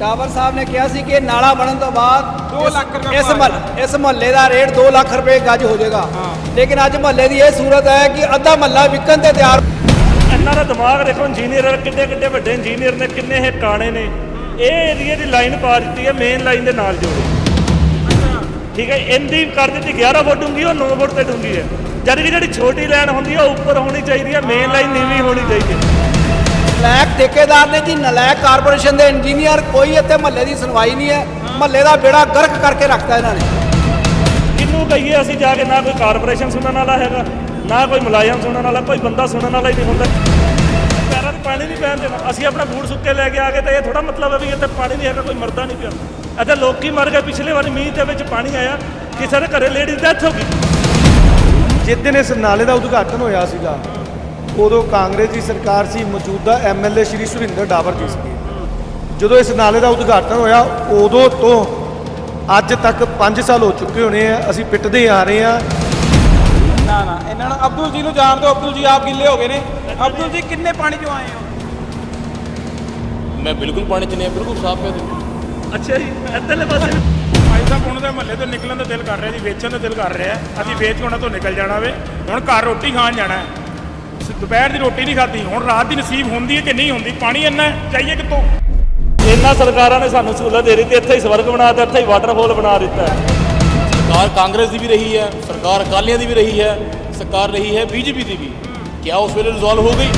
ਡਾਵਰ ਸਾਹਿਬ ਨੇ ਕਿਹਾ ਸੀ ਕਿ ਨਾਲਾ ਬਣਨ ਤੋਂ ਬਾਅਦ ਦੋ ਲੱਖ ਰੁਪਏ ਇਸ ਮਹੱਲ ਇਸ ਮਹੱਲੇ ਦਾ ਰੇਟ 2 ਲੱਖ ਰੁਪਏ ਗੱਜ ਹੋ ਜਾਏਗਾ। ਹਾਂ। ਲੇਕਿਨ ਅੱਜ ਮਹੱਲੇ ਦੀ ਇਹ ਸੂਰਤ ਹੈ ਕਿ ਅੱਧਾ ਮਹੱਲਾ ਵਿਕਣ ਤੇ ਤਿਆਰ ਇਹਨਾਂ ਦਾ ਦਿਮਾਗ ਦੇਖੋ ਇੰਜੀਨੀਅਰ ਕਿੱਡੇ ਕਿੱਡੇ ਵੱਡੇ ਇੰਜੀਨੀਅਰ ਨੇ ਕਿੰਨੇ ਇਹ ਕਾਣੇ ਨੇ। ਇਹ ਏਰੀਏ ਦੀ ਲਾਈਨ ਪਾ ਦਿੱਤੀ ਹੈ ਮੇਨ ਲਾਈਨ ਦੇ ਨਾਲ ਜੋੜੀ। ਠੀਕ ਹੈ ਇਹਦੀ ਕਰ ਦਿੱਤੀ 11 ਫੁੱਟ ਡੂੰਗੀ ਉਹ 9 ਫੁੱਟ ਤੇ ਡੂੰਗੀ ਹੈ। ਜਦ ਕਿ ਜਿਹੜੀ ਛੋਟੀ ਲਾਈਨ ਹੁੰਦੀ ਹੈ ਉਹ ਉੱਪਰ ਹੋਣੀ ਚਾਹੀਦੀ ਹੈ ਮੇਨ ਲਾਈਨ ਨੀਵੀਂ ਹੋਣੀ ਚਾਹੀਦੀ ਹੈ। ਨਲਾਇਕ ਠੇਕੇਦਾਰ ਨੇ ਜੀ ਨਲਾਇਕ ਕਾਰਪੋਰੇਸ਼ਨ ਦੇ ਇੰਜੀਨੀਅਰ ਕੋਈ ਇੱਥੇ ਮਹੱਲੇ ਦੀ ਸੁਣਵਾਈ ਨਹੀਂ ਹੈ। ਮਹੱਲੇ ਦਾ ਬੇੜਾ ਗਰਕ ਕਰਕੇ ਰੱਖਤਾ ਇਹਨਾਂ ਨੇ। ਕਿਹਨੂੰ ਕਹੀਏ ਅਸੀਂ ਜਾ ਕੇ ਨਾ ਕੋਈ ਕਾਰਪੋਰੇਸ਼ਨ ਸੁਣਨ ਵਾਲਾ ਹੈਗਾ ਨਾ ਕੋਈ ਮੁਲਾਜ਼ਮ ਸੁਣਨ ਵਾਲਾ ਕੋਈ ਬੰਦਾ ਸੁਣਨ ਵਾਲਾ ਹੀ ਨਹੀਂ ਹੁੰਦਾ। ਪੈਰਾਂ 'ਤੇ ਪਾਣੀ ਨਹੀਂ ਪੈਣ ਦੇਣਾ। ਅਸੀਂ ਆਪਣਾ ਬੂਟ ਸੁੱਕੇ ਲੈ ਕੇ ਆ ਗਏ ਤੇ ਇਹ ਥੋੜਾ ਮਤਲਬ ਹੈ ਵੀ ਇੱਥੇ ਪਾਣੀ ਨਹੀਂ ਹੈਗਾ ਕੋਈ ਮਰਦਾ ਨਹੀਂ ਪਿਆ। ਇੱਥੇ ਲੋਕੀ ਮਰ ਗਏ ਪਿਛਲੇ ਵਾਰੀ ਮੀਂਹ ਦੇ ਵਿੱਚ ਪਾਣੀ ਆਇਆ ਕਿਸੇ ਦੇ ਘਰੇ ਲੇਡੀ ਡੈਥ ਹੋ ਗਈ। ਜਿਸ ਦਿਨ ਇਸ ਨਾਲੇ ਦਾ ਉਦਘਾਟਨ ਹੋਇਆ ਸੀਗਾ ਉਦੋਂ ਕਾਂਗਰਸ ਦੀ ਸਰਕਾਰ ਸੀ ਮੌਜੂਦਾ ਐਮਐਲਏ ਸ਼੍ਰੀ ਸੁਰਿੰਦਰ ਡਾਵਰ ਜੀ ਸੀ। ਜਦੋਂ ਇਸ ਨਾਲੇ ਦਾ ਉਦਘਾਟਨ ਹੋਇਆ ਉਦੋਂ ਤੋਂ ਅੱਜ ਤੱਕ 5 ਸਾਲ ਹੋ ਚੁੱਕੇ ਹੋਣੇ ਆ ਅਸੀਂ ਪਿੱਟਦੇ ਆ ਰਹੇ ਆ ਨਾ ਨਾ ਇਹਨਾਂ ਨੂੰ ਅਬਦੁਲ ਜੀ ਨੂੰ ਜਾਣ ਦਿਓ ਅਬਦੁਲ ਜੀ ਆਪ ਗਿੱਲੇ ਹੋ ਗਏ ਨੇ। ਅਬਦੁਲ ਜੀ ਕਿੰਨੇ ਪਾਣੀ ਚੋਂ ਆਏ ਹੋ? ਮੈਂ ਬਿਲਕੁਲ ਪਾਣੀ ਚ ਨਹੀਂ ਬਿਲਕੁਲ ਸਾਫ਼ ਹੈ। ਅੱਛਾ ਜੀ ਇੱਧਰਲੇ ਪਾਸੇ ਭਾਈ ਸਾਹਿਬ ਹੁਣ ਦੇ ਮਹੱਲੇ ਤੋਂ ਨਿਕਲਣ ਦਾ ਦਿਲ ਕਰ ਰਿਹਾ ਜੀ ਵੇਚਣ ਦਾ ਦਿਲ ਕਰ ਰਿਹਾ। ਅਸੀਂ ਵੇਚ ਕੇ ਉਹਨਾਂ ਤੋਂ ਨਿਕਲ ਜਾਣਾ ਵੇ। ਹੁਣ ਘਰ ਰੋਟੀ ਖਾਣ ਜਾਣਾ ਹੈ। ਦੁਪਹਿਰ ਦੀ ਰੋਟੀ ਨਹੀਂ ਖਾਧੀ ਹੁਣ ਰਾਤ ਦੀ ਨਸੀਬ ਹੁੰਦੀ ਹੈ ਕਿ ਨਹੀਂ ਹੁੰਦੀ? ਪਾਣੀ ਇੰਨਾ ਚਾਹੀਏ ਕਿਤੋਂ ਇਹਨਾਂ ਸਰਕਾਰਾਂ ਨੇ ਸਾਨੂੰ ਸਹੂਲਤ ਦੇ ਦਿੱਤੀ ਇੱਥੇ ਹੀ ਸਵਰਗ ਬਣਾ ਦਿੱਤਾ ਇੱਥੇ ਹੀ ਵਾਟਰਫਾਲ ਬਣਾ ਦਿੱਤਾ ਸਰਕਾਰ ਕਾਂਗਰਸ ਦੀ ਵੀ ਰਹੀ ਹੈ ਸਰਕਾਰ ਅਕਾਲੀਆਂ ਦੀ ਵੀ ਰਹੀ ਹੈ ਸਰਕਾਰ ਰਹੀ ਹੈ ਬੀਜੇਪੀ ਦੀ ਵੀ। ਕਿਆ ਉਸ ਵੇਲੇ ਰਿਜ਼ੋਲਵ ਹੋ ਗਈ?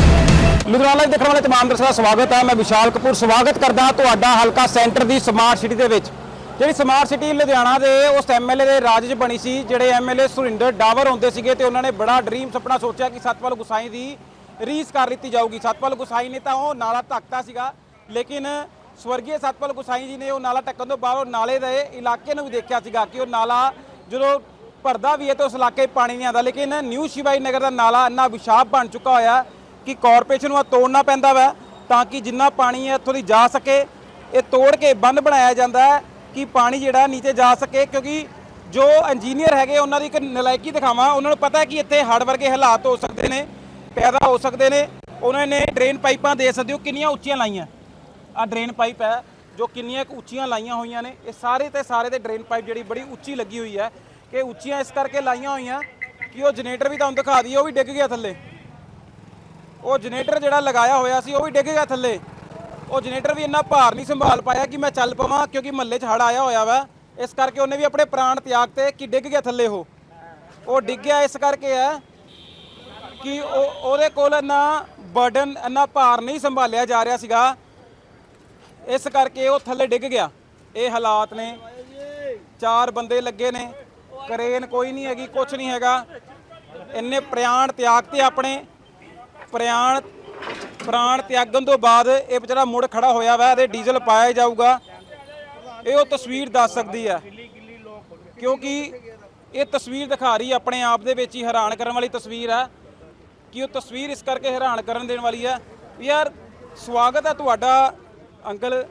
ਲੁਧਿਆਣਾ ਦੇਖਣ ਵਾਲੇ ਤਮਾਮ ਦਰਸ਼ਕਾਂ ਦਾ ਸਵਾਗਤ ਹੈ। ਮੈਂ ਵਿਸ਼ਾਲ ਕਪੂਰ ਸਵਾਗਤ ਕਰਦਾ ਤੁਹਾਡਾ ਹਲਕਾ ਸੈਂਟਰ ਦੀ ਸਮਾਰਟ ਸਿਟੀ ਦੇ ਵਿੱਚ। ਜਿਹੜੀ ਸਮਾਰਟ ਸਿਟੀ ਲੁਧਿਆਣਾ ਦੇ ਉਸ ਐਮਐਲਏ ਦੇ ਰਾਜ 'ਚ ਬਣੀ ਸੀ, ਜਿਹੜੇ ਐਮਐਲਏ ਸੁਰਿੰਦਰ ਡਾਵਰ ਹੁੰਦੇ ਸੀਗੇ ਤੇ ਉਹਨਾਂ ਨੇ ਬੜਾ ਡ੍ਰੀਮ ਸੁਪਨਾ ਸੋਚਿਆ ਕਿ ਸਤਪਾਲ ਗੁਸਾਈ ਦੀ ਰੀਸ ਕਰ ਦਿੱਤੀ ਜਾਊਗੀ। ਸਤਪਾਲ ਗੁਸਾਈ ਨੇ ਤਾਂ ਉਹ ਨਾਲਾ ਢੱਕਤਾ ਸੀਗਾ, ਲੇਕਿਨ ਸਵਰਗੀ ਸਤਪਾਲ ਗੁਸਾਈ ਜੀ ਨੇ ਉਹ ਨਾਲਾ ਢੱਕਣ ਤੋਂ ਬਾਅਦ ਉਹ ਨਾਲੇ ਦੇ ਇਲਾਕੇ ਨੂੰ ਵੀ ਦੇਖਿਆ ਸੀਗਾ ਕਿ ਉਹ ਨਾਲਾ ਜਦੋਂ ਭਰਦਾ ਵੀ ਹੈ ਤਾਂ ਉਸ ਇਲਾਕੇ ਪਾਣੀ ਨਹੀਂ ਆਉਂਦਾ। ਲੇਕਿਨ ਨਿਊ ਸ਼ਿਵਾਈ ਨਗਰ ਦਾ ਨਾਲਾ ਇੰਨਾ ਵਿਸ਼ਾਪ ਬਣ ਚੁੱਕਾ ਹੋਇਆ ਕਿ ਕਾਰਪੋਰੇਸ਼ਨ ਨੂੰ ਆ ਤੋੜਨਾ ਪੈਂਦਾ ਵਾ, ਤਾਂ ਕਿ ਜਿੰਨਾ ਪਾਣੀ ਹੈ ਇੱਥੋਂ ਦੀ ਜਾ ਸਕੇ। ਇਹ ਤੋੜ ਕੇ ਬੰਨ ਬਣਾਇਆ ਜਾਂਦਾ ਹੈ। ਕਿ ਪਾਣੀ ਜਿਹੜਾ ਨੀਚੇ ਜਾ ਸਕੇ, ਕਿਉਂਕਿ ਜੋ ਇੰਜੀਨੀਅਰ ਹੈਗੇ, ਉਹਨਾਂ ਦੀ ਇੱਕ ਨਲਾਇਕੀ ਦਿਖਾਵਾਂ। ਉਹਨਾਂ ਨੂੰ ਪਤਾ ਕਿ ਇੱਥੇ ਹੜ ਵਰਗੇ ਹਾਲਾਤ ਹੋ ਸਕਦੇ ਨੇ, ਪੈਦਾ ਹੋ ਸਕਦੇ ਨੇ। ਉਹਨਾਂ ਨੇ ਡਰੇਨ ਪਾਈਪਾਂ ਦੇ ਸਕਦੇ ਹੋ, ਕਿੰਨੀਆਂ ਉੱਚੀਆਂ ਲਾਈਆਂ। ਆ ਡਰੇਨ ਪਾਈਪ ਹੈ, ਜੋ ਕਿੰਨੀਆਂ ਕੁ ਉੱਚੀਆਂ ਲਾਈਆਂ ਹੋਈਆਂ ਨੇ। ਇਹ ਸਾਰੇ ਤੇ ਸਾਰੇ ਦੇ ਡਰੇਨ ਪਾਈਪ ਜਿਹੜੀ ਬੜੀ ਉੱਚੀ ਲੱਗੀ ਹੋਈ ਹੈ, ਕਿ ਉੱਚੀਆਂ ਇਸ ਕਰਕੇ ਲਾਈਆਂ ਹੋਈਆਂ ਕਿ ਉਹ ਜਨਰੇਟਰ ਵੀ ਤੁਹਾਨੂੰ ਦਿਖਾ ਦਈਏ, ਉਹ ਵੀ ਡਿੱਗ ਗਿਆ ਥੱਲੇ। ਉਹ ਜਨਰੇਟਰ ਜਿਹੜਾ ਲਗਾਇਆ ਹੋਇਆ ਸੀ, ਉਹ ਵੀ ਡਿੱਗ ਗਿਆ ਥੱਲੇ। ਉਹ ਜਨਰੇਟਰ ਵੀ ਇੰਨਾ ਭਾਰ ਨਹੀਂ ਸੰਭਾਲ ਪਾਇਆ ਕਿ ਮੈਂ ਚੱਲ ਪਵਾਂ, ਕਿਉਂਕਿ ਮਹੱਲੇ 'ਚ ਹੜ ਆਇਆ ਹੋਇਆ ਵਾ। ਇਸ ਕਰਕੇ ਉਹਨੇ ਵੀ ਆਪਣੇ ਪ੍ਰਾਣ ਤਿਆਗ ਤੇ ਕਿ ਡਿੱਗ ਗਿਆ ਥੱਲੇ ਉਹ। ਉਹ ਡਿੱਗ ਗਿਆ ਇਸ ਕਰਕੇ ਹੈ ਕਿ ਉਹ, ਉਹਦੇ ਕੋਲ ਇੰਨਾ ਬਰਡਨ ਇੰਨਾ ਭਾਰ ਨਹੀਂ ਸੰਭਾਲਿਆ ਜਾ ਰਿਹਾ ਸੀਗਾ। ਇਸ ਕਰਕੇ ਉਹ ਥੱਲੇ ਡਿੱਗ ਗਿਆ। ਇਹ ਹਾਲਾਤ ਨੇ। ਚਾਰ ਬੰਦੇ ਲੱਗੇ ਨੇ। ਕਰੇਨ ਕੋਈ ਨਹੀਂ ਹੈਗੀ ਕੁਝ ਨਹੀਂ ਹੈਗਾ। ਇੰਨੇ ਪ੍ਰਿਆਣ ਤਿਆਗ ਤੇ ਆਪਣੇ। ਪ੍ਰਾਣ ਪ੍ਰਾਣ ਤਿਆਗਣ ਤੋਂ ਬਾਅਦ ਇਹ ਵਿਚਾਰਾ ਮੁੜ ਖੜਾ ਹੋਇਆ ਵਾ ਇਹਦੇ ਡੀਜ਼ਲ ਪਾਇਆ ਜਾਊਗਾ। ਇਹ ਉਹ ਤਸਵੀਰ ਦੱਸ ਸਕਦੀ ਹੈ ਕਿਉਂਕਿ ਇਹ ਤਸਵੀਰ ਦਿਖਾ ਰਹੀ ਆਪਣੇ ਆਪ ਦੇ ਵਿੱਚ ਹੀ ਹੈਰਾਨ ਕਰਨ ਵਾਲੀ ਤਸਵੀਰ ਹੈ ਕਿ ਉਹ ਤਸਵੀਰ ਇਸ ਕਰਕੇ ਹੈਰਾਨ ਕਰਨ ਦੇਣ ਵਾਲੀ ਹੈ ਵੀ ਯਾਰ ਸਵਾਗਤ ਹੈ ਤੁਹਾਡਾ ਅੰਕਲ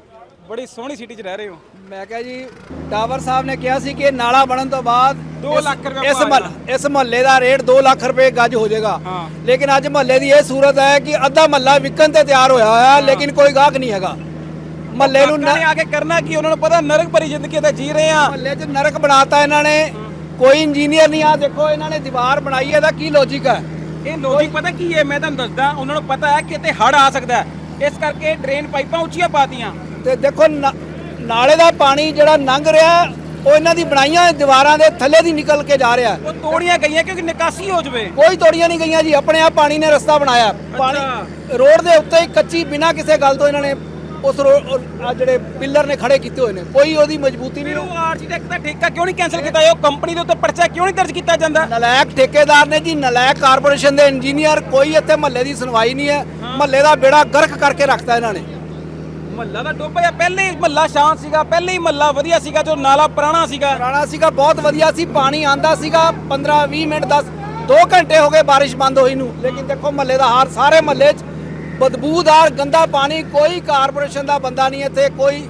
ਬੜੀ ਸੋਹਣੀ ਸਿਟੀ 'ਚ ਰਹਿ ਰਹੇ ਹੋ। ਮੈਂ ਕਿਹਾ ਜੀ ਡਾਵਰ ਸਾਹਿਬ ਨੇ ਕਿਹਾ ਸੀ ਕਿ ਨਾਲਾ ਬਣਨ ਤੋਂ ਬਾਅਦ ਦੋ ਇਸ- ਲੱਖ ਰੁਪਏ ਇਸ ਮਹੱਲ ਇਸ ਮਹੱਲੇ ਦਾ ਰੇਟ 2 ਲੱਖ ਰੁਪਏ ਗੱਜ ਹੋ ਜਾਏਗਾ। ਹਾਂ। ਲੇਕਿਨ ਅੱਜ ਮਹੱਲੇ ਦੀ ਇਹ ਸੂਰਤ ਹੈ ਕਿ ਅੱਧਾ ਮਹੱਲਾ ਵਿਕਣ ਤੇ ਤਿਆਰ ਹੋਇਆ ਹੋਇਆ ਲੇਕਿਨ ਕੋਈ ਗਾਹਕ ਨਹੀਂ ਹੈਗਾ। ਮਹੱਲੇ ਨੂੰ ਨੇ ਆ ਕੇ ਕਰਨਾ ਕੀ ਉਹਨਾਂ ਨੂੰ ਪਤਾ ਨਰਕ ਭਰੀ ਜ਼ਿੰਦਗੀ ਤੇ ਜੀ ਰਹੇ ਆ ਮਹੱਲੇ 'ਚ ਨਰਕ ਬਣਾਤਾ ਇਹਨਾਂ ਨੇ। ਕੋਈ ਇੰਜੀਨੀਅਰ ਨਹੀਂ ਆ ਦੇਖੋ ਇਹਨਾਂ ਨੇ ਦੀਵਾਰ ਬਣਾਈ ਹੈ ਇਹਦਾ ਕੀ ਲੌਜੀਕ ਹੈ? ਇਹ ਲੋਜਿਕ ਪਤਾ ਕੀ ਹੈ? ਮੈਂ ਤੁਹਾਨੂੰ ਦੱਸਦਾ ਉਹਨਾਂ ਨੂੰ ਪਤਾ ਹੈ ਕਿ ਇੱਥੇ ਹੜ ਆ ਸਕਦਾ ਹੈ। ਇਸ ਕਰਕੇ ਡਰੇਨ ਪਾਈਪਾਂ ਉੱਚੀਆਂ ਪਾਤੀਆਂ ਤੇ ਦੇਖੋ ਨਾਲੇ ਦਾ ਪਾਣੀ ਜਿਹੜਾ ਲੰਘ ਰਿਹਾ ਉਹ ਇਹਨਾਂ ਦੀ ਬਣਾਈਆਂ ਦੀਵਾਰਾਂ ਦੇ ਥੱਲੇ ਦੀ ਨਿਕਲ ਕੇ ਜਾ ਰਿਹਾ। ਉਹ ਤੋੜੀਆਂ ਗਈਆਂ ਕਿਉਂਕਿ ਨਿਕਾਸੀ ਹੋ ਜਵੇ। ਕੋਈ ਤੋੜੀਆਂ ਨਹੀਂ ਗਈਆਂ ਜੀ ਆਪਣੇ ਆਪ ਪਾਣੀ ਨੇ ਰਸਤਾ ਬਣਾਇਆ। ਪਾਣੀ ਰੋਡ ਦੇ ਉੱਤੇ ਹੀ ਕੱਚੀ ਬਿਨਾਂ ਕਿਸੇ ਗੱਲ ਤੋਂ ਇਹਨਾਂ ਨੇ ਉਸ ਜਿਹੜੇ ਪਿੱਲਰ ਨੇ ਖੜੇ ਕੀਤੇ ਹੋਏ ਨੇ। ਕੋਈ ਉਹਦੀ ਮਜ਼ਬੂਤੀ ਨਹੀਂ ਉਹ ਆਰਕੀਟੈਕਟ ਦਾ ਠੇਕਾ ਕਿਉਂ ਨਹੀਂ ਕੈਨਸਲ ਕੀਤਾ ਉਹ ਕੰਪਨੀ ਦੇ ਉੱਤੇ ਪਰਚਾ ਕਿਉਂ ਨਹੀਂ ਦਰਜ ਕੀਤਾ ਜਾਂਦਾ? ਨਲਾਇਕ ਠੇਕੇਦਾਰ ਨੇ ਜੀ ਨਲਾਇਕ ਕਾਰਪੋਰੇਸ਼ਨ ਦੇ ਇੰਜੀਨੀਅਰ ਕੋਈ ਇੱਥੇ ਮਹੱਲੇ ਦੀ ਸੁਣਵਾਈ ਨਹੀਂ ਹੈ। ਮਹੱਲੇ ਦਾ ਬੇੜਾ ਗਰਕ ਕਰਕੇ ਰੱਖਤਾ ਇਹਨਾਂ ਨੇ। ਮਹੱਲਾ ਦਾ ਡੋਬਾ ਜਾਂ ਪਹਿਲੇ ਹੀ ਮਹੱਲਾ ਸ਼ਾਂਤ ਸੀਗਾ ਪਹਿਲੇ ਹੀ ਮਹੱਲਾ ਵਧੀਆ ਸੀਗਾ ਜੋ ਨਾਲਾ ਪੁਰਾਣਾ ਸੀਗਾ। ਪੁਰਾਣਾ ਸੀਗਾ ਬਹੁਤ ਵਧੀਆ ਸੀ ਪਾਣੀ ਆਂਦਾ ਸੀਗਾ 15 20 ਮਿੰਟ 10 2 ਘੰਟੇ ਹੋ ਗਏ ਬਾਰਿਸ਼ ਬੰਦ ਹੋਈ ਨੂੰ। ਲੇਕਿਨ ਦੇਖੋ ਮਹੱਲੇ ਦਾ ਹਾਰ ਸਾਰੇ ਮਹੱਲੇ 'ਚ ਬਦਬੂਦਾਰ ਗੰਦਾ ਪਾਣੀ ਕੋਈ ਕਾਰਪੋਰੇਸ਼ਨ ਦਾ ਬੰਦਾ ਨਹੀਂ ਇੱਥੇ ਕੋਈ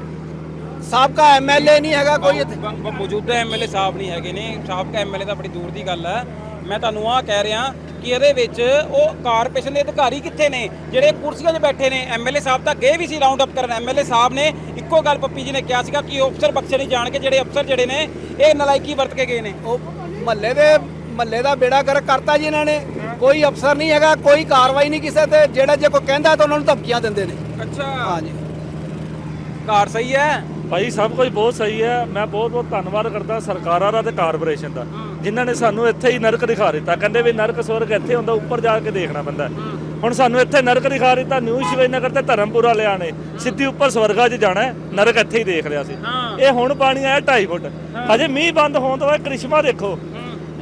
ਸਾਬਕਾ ਐਮਐਲਏ ਨਹੀਂ ਹੈਗਾ ਕੋਈ ਇੱਥੇ। ਮੌਜੂਦਾ ਐਮਐਲਏ ਸਾਹਿਬ ਨਹੀਂ ਹੈਗੇ ਨੇ। ਸਾਬਕਾ ਐਮਐਲਏ ਤਾਂ ਬੜੀ ਦੂਰ ਦੀ ਗੱਲ ਹੈ। ਮੈਂ ਤੁਹਾਨੂੰ ਆ ਕਹਿ ਰਿਹਾ ਕਿ ਇਹਦੇ ਵਿੱਚ ਉਹ ਕਾਰਪੋਰੇਸ਼ਨ ਦੇ ਅਧਿਕਾਰੀ ਕਿੱਥੇ ਨੇ? ਜਿਹੜੇ ਕੁਰਸੀਆਂ 'ਤੇ ਬੈਠੇ ਨੇ। ਐਮਐਲਏ ਸਾਹਿਬ ਤਾਂ ਗਏ ਵੀ ਸੀ ਰਾਉਂਡ ਅਪ ਕਰਨ। ਐਮਐਲਏ ਸਾਹਿਬ ਨੇ ਇੱਕੋ ਗੱਲ ਪੱਪੀ ਜੀ ਨੇ ਕਿਹਾ ਸੀਗਾ ਕਿ ਉਹ ਅਫਸਰ ਬਖਸ਼ੇ ਨਹੀਂ ਜਾਣਗੇ। ਜਿਹੜੇ ਅਫਸਰ ਜਿਹੜੇ ਨੇ ਇਹ ਨਲਾਇਕੀ ਵਰਤ ਕੇ ਗਏ ਨੇ। ਉਹ ਮਹੱਲੇ ਦੇ ਮਹੱਲੇ ਦਾ ਬੇੜਾ ਕਰ ਕਰਤਾ ਜੀ ਇਹਨਾਂ ਨੇ। ਕੋਈ ਅਫਸਰ ਨਹੀਂ ਹੈਗਾ ਕੋਈ ਕਾਰਵਾਈ ਨਹੀਂ ਕਿਸੇ ਤੇ। ਜਿਹੜਾ ਜੇ ਕੋਈ ਕਹਿੰਦਾ ਤਾਂ ਉਹਨਾਂ ਨੂੰ ਧਮਕੀਆਂ ਦਿੰਦੇ ਨੇ। ਅੱਛਾ। ਹਾਂਜੀ। ਕਾਰ ਸਹੀ ਹੈ? ਭਾਈ ਸਭ ਕੁਝ ਬਹੁਤ ਸਹੀ ਹੈ। ਮੈਂ ਬਹੁਤ ਬਹੁਤ ਧੰਨਵਾਦ ਕਰਦਾ ਸਰਕਾਰਾਂ ਦਾ ਤੇ ਕਾਰਪੋਰੇਸ਼ਨ ਦਾ। ਜਿਨ੍ਹਾਂ ਨੇ ਸਾਨੂੰ ਇੱਥੇ ਹੀ ਨਰਕ ਦਿਖਾ ਦਿੱਤਾ। ਕਹਿੰਦੇ ਵੀ ਨਰਕ ਸਵਰਗ ਇੱਥੇ ਹੁੰਦਾ ਉੱਪਰ ਜਾ ਕੇ ਦੇਖਣਾ ਪੈਂਦਾ। ਹੁਣ ਸਾਨੂੰ ਇੱਥੇ ਨਰਕ ਦਿਖਾ ਦਿੱਤਾ ਨਿਊ ਸ਼ਿਵਨਗਰ ਤੇ ਧਰਮਪੁਰਾ ਲਿਆਣੇ ਸਿੱਧੀ ਉੱਪਰ ਸਵਰਗਾ 'ਚ ਜਾਣਾ ਹੈ, ਨਰਕ ਇੱਥੇ ਹੀ ਦੇਖ ਲਿਆ ਸੀ। ਇਹ ਹੁਣ ਪਾਣੀ ਆਇਆ 2.5 ਫੁੱਟ। ਹਜੇ ਮੀਂਹ ਬੰਦ ਹੋਣ ਤੋਂ ਬਾਅਦ ਕ੍ਰਿਸ਼ਮਾ ਦੇਖੋ।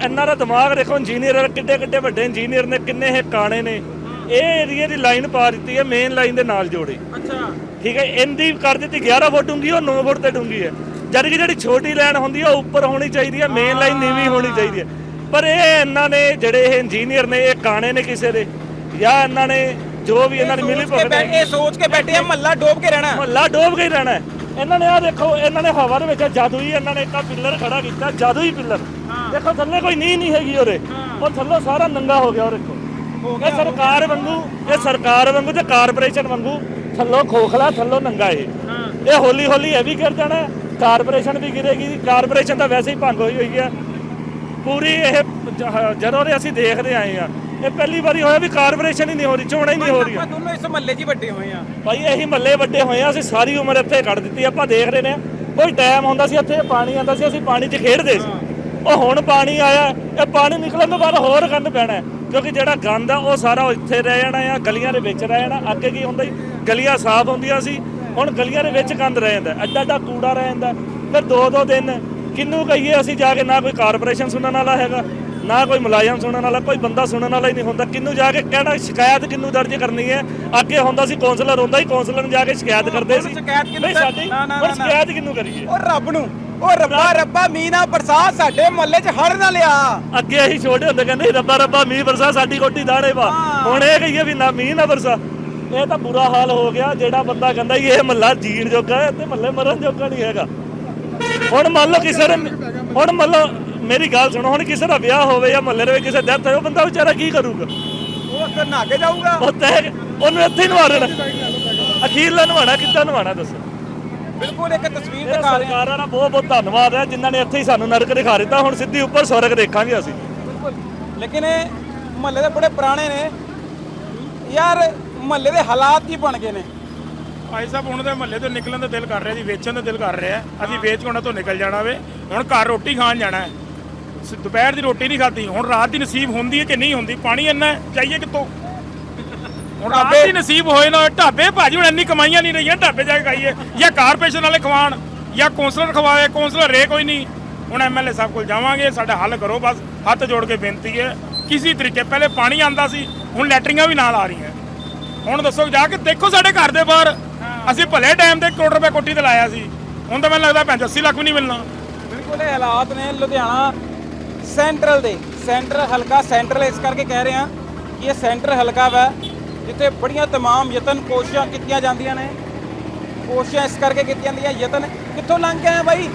ਇਹਨਾਂ ਦਾ ਦਿਮਾਗ ਦੇਖੋ ਇੰਜੀਨੀਅਰ ਕਿੱਡੇ ਕਿੱਡੇ ਵੱਡੇ ਇੰਜੀਨੀਅਰ ਨੇ ਕਿੰਨੇ ਇਹ ਕਾਣੇ ਨੇ। ਇਹ ਏਰੀਏ ਦੀ ਲਾਈਨ ਪਾ ਦਿੱਤੀ ਹੈ ਮੇਨ ਲਾਈਨ ਦੇ ਨਾਲ ਜੋੜੀ। ਅੱਛਾ। ਠੀਕ ਹੈ ਇਹਦੀ ਕਰ ਦਿੱਤੀ 11 ਫੁੱਟ ਡੂੰਗੀ ਉਹ 9 ਫੁੱਟ ਤੇ ਡੂੰਗੀ ਹੈ। ਜਦ ਕਿ ਜਿਹੜੀ ਛੋਟੀ ਲਾਈਨ ਹੁੰਦੀ ਹੈ ਉਹ ਉੱਪਰ ਹੋਣੀ ਚਾਹੀਦੀ ਹੈ ਮੇਨ ਲਾਈਨ ਨੀਵੀਂ ਹੋਣੀ ਚਾਹੀਦੀ ਹੈ ਪਰ ਇਹ ਇਹਨਾਂ ਨੇ ਜਿਹੜੇ ਇਹ ਇੰਜੀਨੀਅਰ ਨੇ ਇਹ ਕਾਣੇ ਨੇ ਕਿਸੇ ਦੇ ਜਾਂ ਇਹਨਾਂ ਨੇ ਜੋ ਵੀ ਇਹਨਾਂ ਦੀ ਮਿਲੀ ਬੈ- ਇਹ ਸੋਚ ਕੇ ਬੈਠੇ ਆ ਮਹੱਲਾ ਡੋਬ ਕੇ ਰਹਿਣਾ। ਮਹੱਲਾ ਡੋਬ ਕੇ ਰਹਿਣਾ। ਇਹਨਾਂ ਨੇ ਆ ਦੇਖੋ ਇਹਨਾਂ ਨੇ ਹਵਾ ਦੇ ਵਿੱਚ ਜਾਦੂ ਹੀ ਇਹਨਾਂ ਨੇ ਇੱਕ ਪਿੱਲਰ ਖੜਾ ਕੀਤਾ ਜਾਦੂ ਹੀ ਪਿੱਲਰ ਦੇਖੋ ਥੱਲੇ ਕੋਈ ਨੀਂਹ ਨਹੀਂ ਹੈਗੀ ਉਹਦੇ ਉਹ ਥੱਲੇ ਸਾਰਾ ਨੰਗਾ ਹੋ ਗਿਆ ਉਹ ਦੇਖੋ ਇਹ ਸਰਕਾਰ ਵਾਂਗੂ ਇਹ ਸਰਕਾਰ ਵਾਂਗੂ ਤੇ ਕਾਰਪੋਰੇਸ਼ਨ ਵਾਂਗੂ ਥੱਲੋਂ ਖੋਖਲਾ ਥੱਲੋਂ ਨੰਗਾ ਇਹ। ਇਹ ਹੌਲੀ ਹੌਲੀ ਇਹ ਵੀ ਗਿਰ ਜਾਣਾ ਕਾਰਪੋਰੇਸ਼ਨ ਵੀ ਗਿਰੇਗੀ ਕਾਰਪੋਰੇਸ਼ਨ ਤਾਂ ਵੈਸੇ ਹੀ ਭੰਗ ਹੋਈ ਹੋਈ ਹੈ ਪੂਰੀ ਇਹ ਜਦੋਂ ਦੇ ਅਸੀਂ ਦੇਖਦੇ ਆਏ ਆ ਇਹ ਪਹਿਲੀ ਵਾਰੀ ਹੋਇਆ ਵੀ ਕਾਰਪੋਰੇਸ਼ਨ ਹੀ ਨਹੀਂ ਹੋ ਰਹੀ ਚੋਣਾਂ ਹੀ ਨਹੀਂ ਹੋ ਰਹੀਆਂ। ਆਪਾਂ ਦੋਨੋਂ ਇਸ ਮਹੱਲੇ 'ਚ ਵੱਡੇ ਹੋਏ ਆ। ਭਾਈ ਇਹੀ ਮੱਲੇ ਵੱਡੇ ਹੋਏ ਆ ਅਸੀਂ ਸਾਰੀ ਉਮਰ ਇੱਥੇ ਕੱਢ ਦਿੱਤੀ ਆਪਾਂ ਦੇਖ ਰਹੇ ਨੇ ਕੋਈ ਟਾਈਮ ਹੁੰਦਾ ਸੀ ਇੱਥੇ ਪਾਣੀ ਆਉਂਦਾ ਸੀ ਅਸੀਂ ਪਾਣੀ 'ਚ ਖੇਡਦੇ ਸੀ। ਉਹ ਹੁਣ ਪਾਣੀ ਆਇਆ ਇਹ ਪਾਣੀ ਨਿਕਲਣ ਤੋਂ ਬਾਅਦ ਹੋਰ ਗੰਦ ਪੈਣਾ। ਕਿਉਂਕਿ ਜਿਹੜਾ ਗੰਦ ਆ ਉਹ ਸਾਰਾ ਇੱਥੇ ਰਹਿ ਜਾਣਾ ਆ ਗਲੀਆਂ ਦੇ ਵਿੱਚ ਰਹਿ ਜਾਣਾ ਅੱਗੇ ਕੀ ਹੁੰਦਾ ਸੀ ਗਲੀਆਂ ਸਾਫ਼ ਹੁੰਦੀਆਂ ਸੀ ਹੁਣ ਗਲੀਆਂ ਦੇ ਵਿੱਚ ਗੰਦ ਰਹਿ ਜਾਂਦਾ ਐਡਾ ਐਡਾ ਕੂੜਾ ਰਹਿ ਜਾਂਦਾ। ਫਿਰ ਦੋ ਦੋ ਦਿਨ ਕਿੰਨੂੰ ਕਹੀਏ ਅਸੀਂ ਜਾ ਕੇ ਨਾ ਕੋਈ ਕਾਰਪੋਰੇਸ਼ਨ ਸੁਣਨ ਵਾਲਾ ਹੈਗਾ ਨਾ ਕੋਈ ਮੁਲਾਜ਼ਮ ਸੁਣਨ ਵਾਲਾ ਕੋਈ ਬੰਦਾ ਸੁਣਨ ਵਾਲਾ ਹੀ ਨਹੀਂ ਹੁੰਦਾ। ਕਿੰਨੂੰ ਜਾ ਕੇ ਕਹਿਣਾ ਸ਼ਿਕਾਇਤ ਕਿੰਨੂੰ ਦਰਜ ਕਰਨੀ ਹੈ? ਅੱਗੇ ਹੁੰਦਾ ਸੀ ਕੌਂਸਲਰ ਹੁੰਦਾ ਹੀ ਕੌਂਸਲਰ ਨੂੰ ਜਾ ਕੇ ਸ਼ਿਕਾਇਤ ਕਰਦੇ ਸੀ। ਸ਼ਿਕਾਇਤ ਨਹੀਂ ਸਾਡੀ ਨਾ, ਨਾ, ਹੁਣ ਨਾ, ਨਾ। ਸ਼ਿਕਾਇਤ ਕਿਹਨੂੰ ਕਰੀਏ? ਉਹ ਰੱਬ ਨੂੰ ਉਹ ਰੱਬਾ ਰੱਬਾ ਮੀਨਾ ਬਰਸਾਤ ਸਾਡੇ ਮਹੱਲੇ 'ਚ ਹੜ ਨਾ ਲਿਆ ਅੱਗੇ ਅਸੀਂ ਛੋਟੇ ਹੁੰਦੇ ਕਹਿੰਦੇ ਰੱਬਾ ਰੱਬਾ ਮੀਂਹ ਵਰਸਾ ਸਾਡੀ ਕੋਟੀ ਦਾੜੇ ਵਾ ਹੁਣ ਇਹ ਕਹੀਏ ਵੀ ਨਾ ਮੀਂਹ ਨਾ ਵਰਸਾ ਇਹ ਤਾਂ ਬੁਰਾ ਹਾਲ ਹੋ ਗਿਆ ਜਿਹੜਾ ਬੰਦਾ ਕਹਿੰਦਾ ਇਹ ਮਹੱਲਾ ਜੀਣ ਜੋਗਾ ਹੈ ਤੇ ਮਹੱਲੇ ਮਰਨ ਜੋਗਾ ਨਹੀਂ ਹੈਗਾ। ਹੁਣ ਮੰਨ ਲਓ ਕਿਸੇ ਨੇ ਹੁਣ ਮੰਨ ਲਓ ਮੇਰੀ ਗੱਲ ਸੁਣੋ ਹੁਣ ਕਿਸੇ ਦਾ ਵਿਆਹ ਹੋਵੇ ਜਾਂ ਮਹੱਲੇ ਦੇ ਵਿੱਚ ਕਿਸੇ ਡੈਥ ਹੋਵੇ ਉਹ ਬੰਦਾ ਵਿਚਾਰਾ ਕੀ ਕਰੂਗਾ? ਉਹ ਉੱਥੇ ਨਹਾ ਕੇ ਜਾਊਗਾ। ਉਹ ਤੈ ਉਹਨੂੰ ਇੱਥੇ ਹੀ ਨਵਾਰਣਾ ਅਖੀਰਲਾ ਨਵਾਣਾ ਕਿੱਦਾਂ ਨਵਾਣਾ ਦੱਸੋ? ਬਿਲਕੁਲ ਇੱਕ ਤਸਵੀਰ ਇਹ ਦਿਖਾ ਰਹੇ ਸਰਕਾਰਾਂ ਦਾ ਬਹੁਤ ਬਹੁਤ ਧੰਨਵਾਦ ਹੈ ਜਿਨ੍ਹਾਂ ਨੇ ਇੱਥੇ ਹੀ ਸਾਨੂੰ ਨਰਕ ਦਿਖਾ ਦਿੱਤਾ। ਹੁਣ ਸਿੱਧੀ ਉੱਪਰ ਸਵਰਗ ਦੇਖਾਂਗੇ ਅਸੀਂ। ਬਿਲਕੁਲ। ਲੇਕਿਨ ਇਹ ਮਹੱਲੇ ਦੇ ਬੜੇ ਪੁਰਾਣੇ ਨੇ। ਯਾਰ ਮਹੱਲੇ ਦੇ ਹਾਲਾਤ ਕੀ ਬਣ ਗਏ ਨੇ? ਭਾਈ ਸਾਹਿਬ ਹੁਣ ਦੇ ਮਹੱਲੇ ਤੋਂ ਨਿਕਲਣ ਦਾ ਦਿਲ ਕਰ ਰਿਹਾ ਜੀ ਵੇਚਣ ਦਾ ਦਿਲ ਕਰ ਰਿਹਾ ਅਸੀਂ ਵੇਚ ਕੇ ਉਹਨਾਂ ਤੋਂ ਨਿਕਲ ਜਾਣਾ ਵੇ। ਹੁਣ ਘਰ ਰੋਟੀ ਖਾਣ ਜਾਣਾ ਹੈ। ਸ- ਦੁਪਹਿਰ ਦੀ ਰੋਟੀ ਨਹੀਂ ਖਾਧੀ। ਹੁਣ ਰਾਤ ਦੀ ਨਸੀਬ ਹੁੰਦੀ ਹੈ ਕਿ ਨਹੀਂ ਹੁੰਦੀ? ਪਾਣੀ ਇੰਨਾ ਹੈ, ਚਾਹੀਏ ਕਿੱਥੋਂ? ਹੁਣ ਰਾਤ ਦੀ ਨਸੀਬ ਹੋਏ ਨਾ ਢਾਬੇ ਭਾਜੀ ਹੁਣ ਇੰਨੀ ਕਮਾਈਆਂ ਨਹੀਂ ਰਹੀਆਂ ਢਾਬੇ ਜਾ ਕੇ ਖਾਈਏ। ਜਾਂ ਕਾਰਪੋਰੇਸ਼ਨ ਵਾਲੇ ਖਵਾਣ ਜਾਂ ਕੌਂਸਲਰ ਖਵਾਏ ਕੌਂਸਲਰ ਰੇ ਕੋਈ ਨਹੀਂ। ਹੁਣ ਐਮਐਲਏ ਸਾਹਿਬ ਕੋਲ ਜਾਵਾਂਗੇ ਸਾਡਾ ਹੱਲ ਕਰੋ ਬਸ ਹੱਥ ਜੋੜ ਕੇ ਬੇਨਤੀ ਹੈ। ਕਿਸੇ ਤਰੀਕੇ ਪਹਿਲੇ ਪਾਣੀ ਆਂਦਾ ਸੀ ਹੁਣ ਲੈਟਰਿੰਗਾਂ ਵੀ ਨਾਲ ਆ ਰਹੀਆਂ। ਹੁਣ ਦੱਸੋ ਜਾ ਕੇ ਦੇਖੋ ਸਾਡੇ ਘਰ ਦੇ ਬਾਹਰ ਅਸੀਂ ਭਲੇ ਟਾਈਮ ਤੇ ਕਰੋੜ ਰੁਪਏ ਕੋਠੀ ਤੇ ਲਾਇਆ ਸੀ ਹੁਣ ਤਾਂ ਮੈਨੂੰ ਲੱਗਦਾ 85 ਲੱਖ ਵੀ ਨਹੀਂ ਮਿਲਣਾ ਬਿਲਕੁਲ ਇਹ ਹਾਲਾਤ ਨੇ ਲੁਧਿਆਣਾ ਸੈਂਟਰਲ ਦੇ ਸੈਂਟਰ ਹਲਕਾ ਸੈਂਟਰਲ ਇਸ ਕਰਕੇ ਕਹਿ ਰਹੇ ਹਾਂ ਕਿ ਇਹ ਸੈਂਟਰ ਹਲਕਾ ਵਾ ਜਿੱਥੇ ਬੜੀਆਂ तमाम ਯਤਨ ਕੋਸ਼ਿਸ਼ਾਂ ਕੀਤੀਆਂ ਜਾਂਦੀਆਂ ਨੇ ਕੋਸ਼ਿਸ਼ਾਂ ਇਸ ਕਰਕੇ ਕੀਤੀਆਂ ਜਾਂਦੀਆਂ ਯਤਨ ਕਿੱਥੋਂ ਲੰਘ ਕੇ ਆਇਆ ਬਾਈ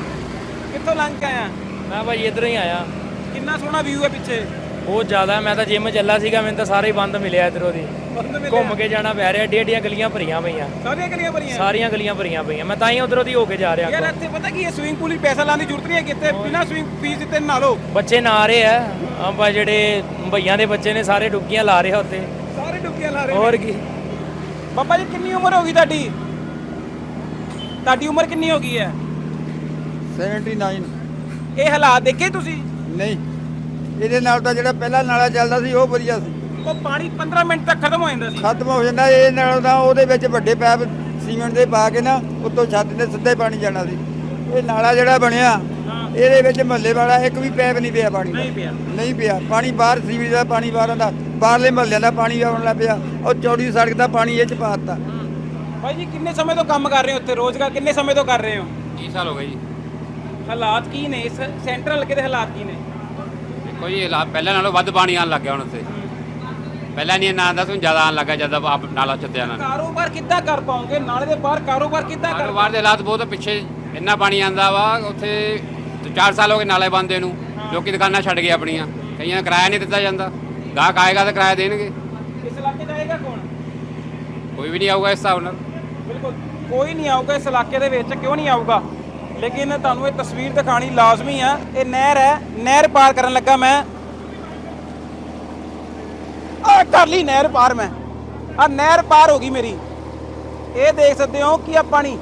ਕਿੱਥੋਂ ਲੰਘ ਕੇ ਆਇਆ ਮੈਂ ਭਾਈ ਇੱਧਰੋਂ ਹੀ ਆਇਆ ਕਿੰਨਾ ਸੋਹਣਾ ਵਿਊ ਹੈ ਪਿੱਛੇ ਬਹੁਤ ਜ਼ਿਆਦਾ ਮੈਂ ਤਾਂ ਜਿਮ ਚੱਲਾ ਸੀਗਾ ਮੈਨੂੰ ਤਾਂ ਸਾਰੇ ਹੀ ਬੰਦ ਮਿਲਿਆ ਇੱਧਰੋਂ ਦੀ ਬੰਦ ਮਿਲਿਆ। ਘੁੰਮ ਕੇ ਜਾਣਾ ਪੈ ਰਿਹਾ ਏਡੀਆਂ ਏਡੀਆਂ ਗਲੀਆਂ ਭਰੀਆਂ ਪਈਆਂ। ਸਾਰੀਆਂ ਗਲੀਆਂ ਭਰੀਆਂ? ਸਾਰੀਆਂ ਗਲੀਆਂ ਭਰੀਆਂ ਪਈਆਂ। ਮੈਂ ਤਾਂ ਹੀ ਉਧਰੋਂ ਦੀ ਹੋ ਕੇ ਜਾ ਰਿਹਾ ਯਾਰ। ਇੱਥੇ ਪਤਾ ਕੀ ਹੈ ਸਵਿਮਿੰਗ ਪੂਲ 'ਚ ਪੈਸਾ ਲਾਉਣ ਦੀ ਜ਼ਰੂਰਤ ਨਹੀਂ ਹੈ ਕਿਤੇ। ਬਿਨਾਂ ਸਵਿਮਿੰਗ ਫੀਸ ਦਿੱਤੇ ਨਹਾ ਲਓ। ਬੱਚੇ ਨਾ ਰਹੇ ਆ। ਆਪਾਂ ਜਿਹੜੇ ਭਈਆਂ ਦੇ ਬੱਚੇ ਨੇ ਸਾਰੇ ਡੁੱਬਕੀਆਂ ਲਾ ਰਹੇ ਆ ਉੱਤੇ ਸਾਰੇ ਡੁੱਬਕੀਆਂ ਲਾ ਰਹੇ ਹੋਰ ਕੀ? ਬਾਬਾ ਜੀ ਕਿੰਨੀ ਉਮਰ ਹੋ ਗਈ ਤੁਹਾਡੀ? ਤੁਹਾਡੀ ਉਮਰ ਕਿੰਨੀ ਹੋ ਗਈ ਹੈ? 79 ਇਹ ਹਾਲਾਤ ਦੇਖੇ ਤੁਸੀਂ? ਨਹੀਂ। ਇਹਦੇ ਨਾਲ ਤਾਂ ਜਿਹੜਾ ਪਹਿਲਾ ਨਾਲਾ ਚੱਲਦਾ ਸੀ ਉਹ ਵਧੀਆ ਸੀ। ਉਹ ਪਾਣੀ 15 ਮਿੰਟ ਤੱਕ ਖਤਮ ਹੋ ਜਾਂਦਾ ਸੀ। ਖਤਮ ਹੋ ਜਾਂਦਾ ਇਹ ਨਾਲ ਤਾਂ ਉਹਦੇ ਵਿੱਚ ਵੱਡੇ ਪੈਪ ਸੀਮੈਂਟ ਦੇ ਪਾ ਕੇ ਨਾ ਉੱਤੋਂ ਛੱਤ ਤੇ ਸਿੱਧਾ ਹੀ ਪਾਣੀ ਜਾਣਾ ਸੀ। ਇਹ ਨਾਲਾ ਜਿਹੜਾ ਬਣਿਆ ਇਹਦੇ ਵਿੱਚ ਮਹੱਲੇ ਵਾਲਾ ਇੱਕ ਵੀ ਪੈਪ ਨਹੀਂ ਪਿਆ ਪਾਣੀ ਨਹੀਂ ਪਿਆ। ਨਹੀਂ ਪਿਆ। ਪਾਣੀ ਬਾਹਰ ਸੀਵਰੇਜ ਦਾ ਪਾਣੀ ਬਾਹਰ ਦਾ ਬਾਹਰਲੇ ਮਹੱਲਿਆਂ ਦਾ ਪਾਣੀ ਆਉਣ ਲੱਗ ਪਿਆ। ਉਹ ਚੌੜੀ ਸੜਕ ਦਾ ਪਾਣੀ ਇਹ ਚ ਪਾ ਦਿੱਤਾ। ਭਾਈ ਜੀ ਕਿੰਨੇ ਸਮੇਂ ਤੋਂ ਕੰਮ ਕਰ ਰਹੇ ਹੋ ਉੱਥੇ? ਰੋਜ਼ਗਾਰ ਕਿੰਨੇ ਸਮੇਂ ਤੋਂ ਕਰ ਰਹੇ ਹੋ? 30 ਸਾਲ ਹੋ ਗਏ ਜੀ। ਹਾਲਾਤ ਕੀ ਨੇ? ਇਸ ਸੈਂਟਰਲ ਹਲਕੇ ਦੇ ਹਾਲਾਤ ਕੀ ਨੇ? ਦੇਖੋ ਜੀ ਹਾਲਾਤ ਪਹਿਲਾਂ ਨਾਲੋਂ ਵੱਧ ਪਾਣੀ ਆਉਣ ਲੱਗ ਗਿਆ ਹੁਣ ਉੱਥੇ। ਪਹਿਲਾਂ ਨਹੀਂ ਆਉਂਦਾ ਸੀ ਹੁਣ ਜ਼ਿਆਦਾ ਆਉਣ ਲੱਗਾ ਜਦ ਆਪ ਨਾਲਾ ਚੱਤਿਆ ਨਾਲ ਕਾਰੋਬਾਰ ਕਿੱਦਾਂ ਕਰ ਪਾਓਗੇ ਨਾਲੇ ਦੇ ਬਾਹਰ ਕਾਰੋਬਾਰ ਕਿੱਦਾਂ ਕਰ ਕਾਰੋਬਾਰ ਦੇ ਹਾਲਾਤ ਬਹੁਤ ਪਿੱਛੇ ਇੰਨਾ ਪਾਣੀ ਆਂਦਾ ਵਾ ਉੱਥੇ 4 ਸਾਲ ਹੋ ਗਏ ਨਾਲੇ ਬੰਦੇ ਨੂੰ ਲੋਕੀ ਦੁਕਾਨਾਂ ਛੱਡ ਗਏ ਆਪਣੀਆਂ। ਕਈਆਂ ਨੂੰ ਕਿਰਾਇਆ ਨਹੀਂ ਦਿੱਤਾ ਜਾਂਦਾ। ਗਾਹਕ ਆਏਗਾ ਤਾਂ ਕਿਰਾਇਆ ਦੇਣਗੇ। ਇਸ ਇਲਾਕੇ 'ਚ ਆਏਗਾ ਕੌਣ? ਕੋਈ ਵੀ ਨਹੀਂ ਆਊਗਾ ਇਸ ਹਿਸਾਬ ਨਾਲ। ਬਿਲਕੁਲ ਕੋਈ ਨਹੀਂ ਆਊਗਾ ਇਸ ਇਲਾਕੇ ਦੇ ਵਿੱਚ ਕਿਉਂ ਨਹੀਂ ਆਊਗਾ? ਲੇਕਿਨ ਤੁਹਾਨੂੰ ਇਹ ਤਸਵੀਰ ਦਿਖਾਣੀ ਲਾਜ਼ਮੀ ਆ। ਇਹ ਨਹਿਰ ਹੈ ਨਹਿਰ ਪਾਰ ਕਰਨ ਲੱਗਾ ਮੈਂ। ਆ ਕਰ ਲਈ ਨਹਿਰ ਪਾਰ ਮੈਂ। ਆ ਨਹਿਰ ਪਾਰ ਹੋ ਗਈ ਮੇਰੀ। ਇਹ ਦੇਖ ਸਕਦੇ ਹੋ ਕਿ ਆ ਪਾਣੀ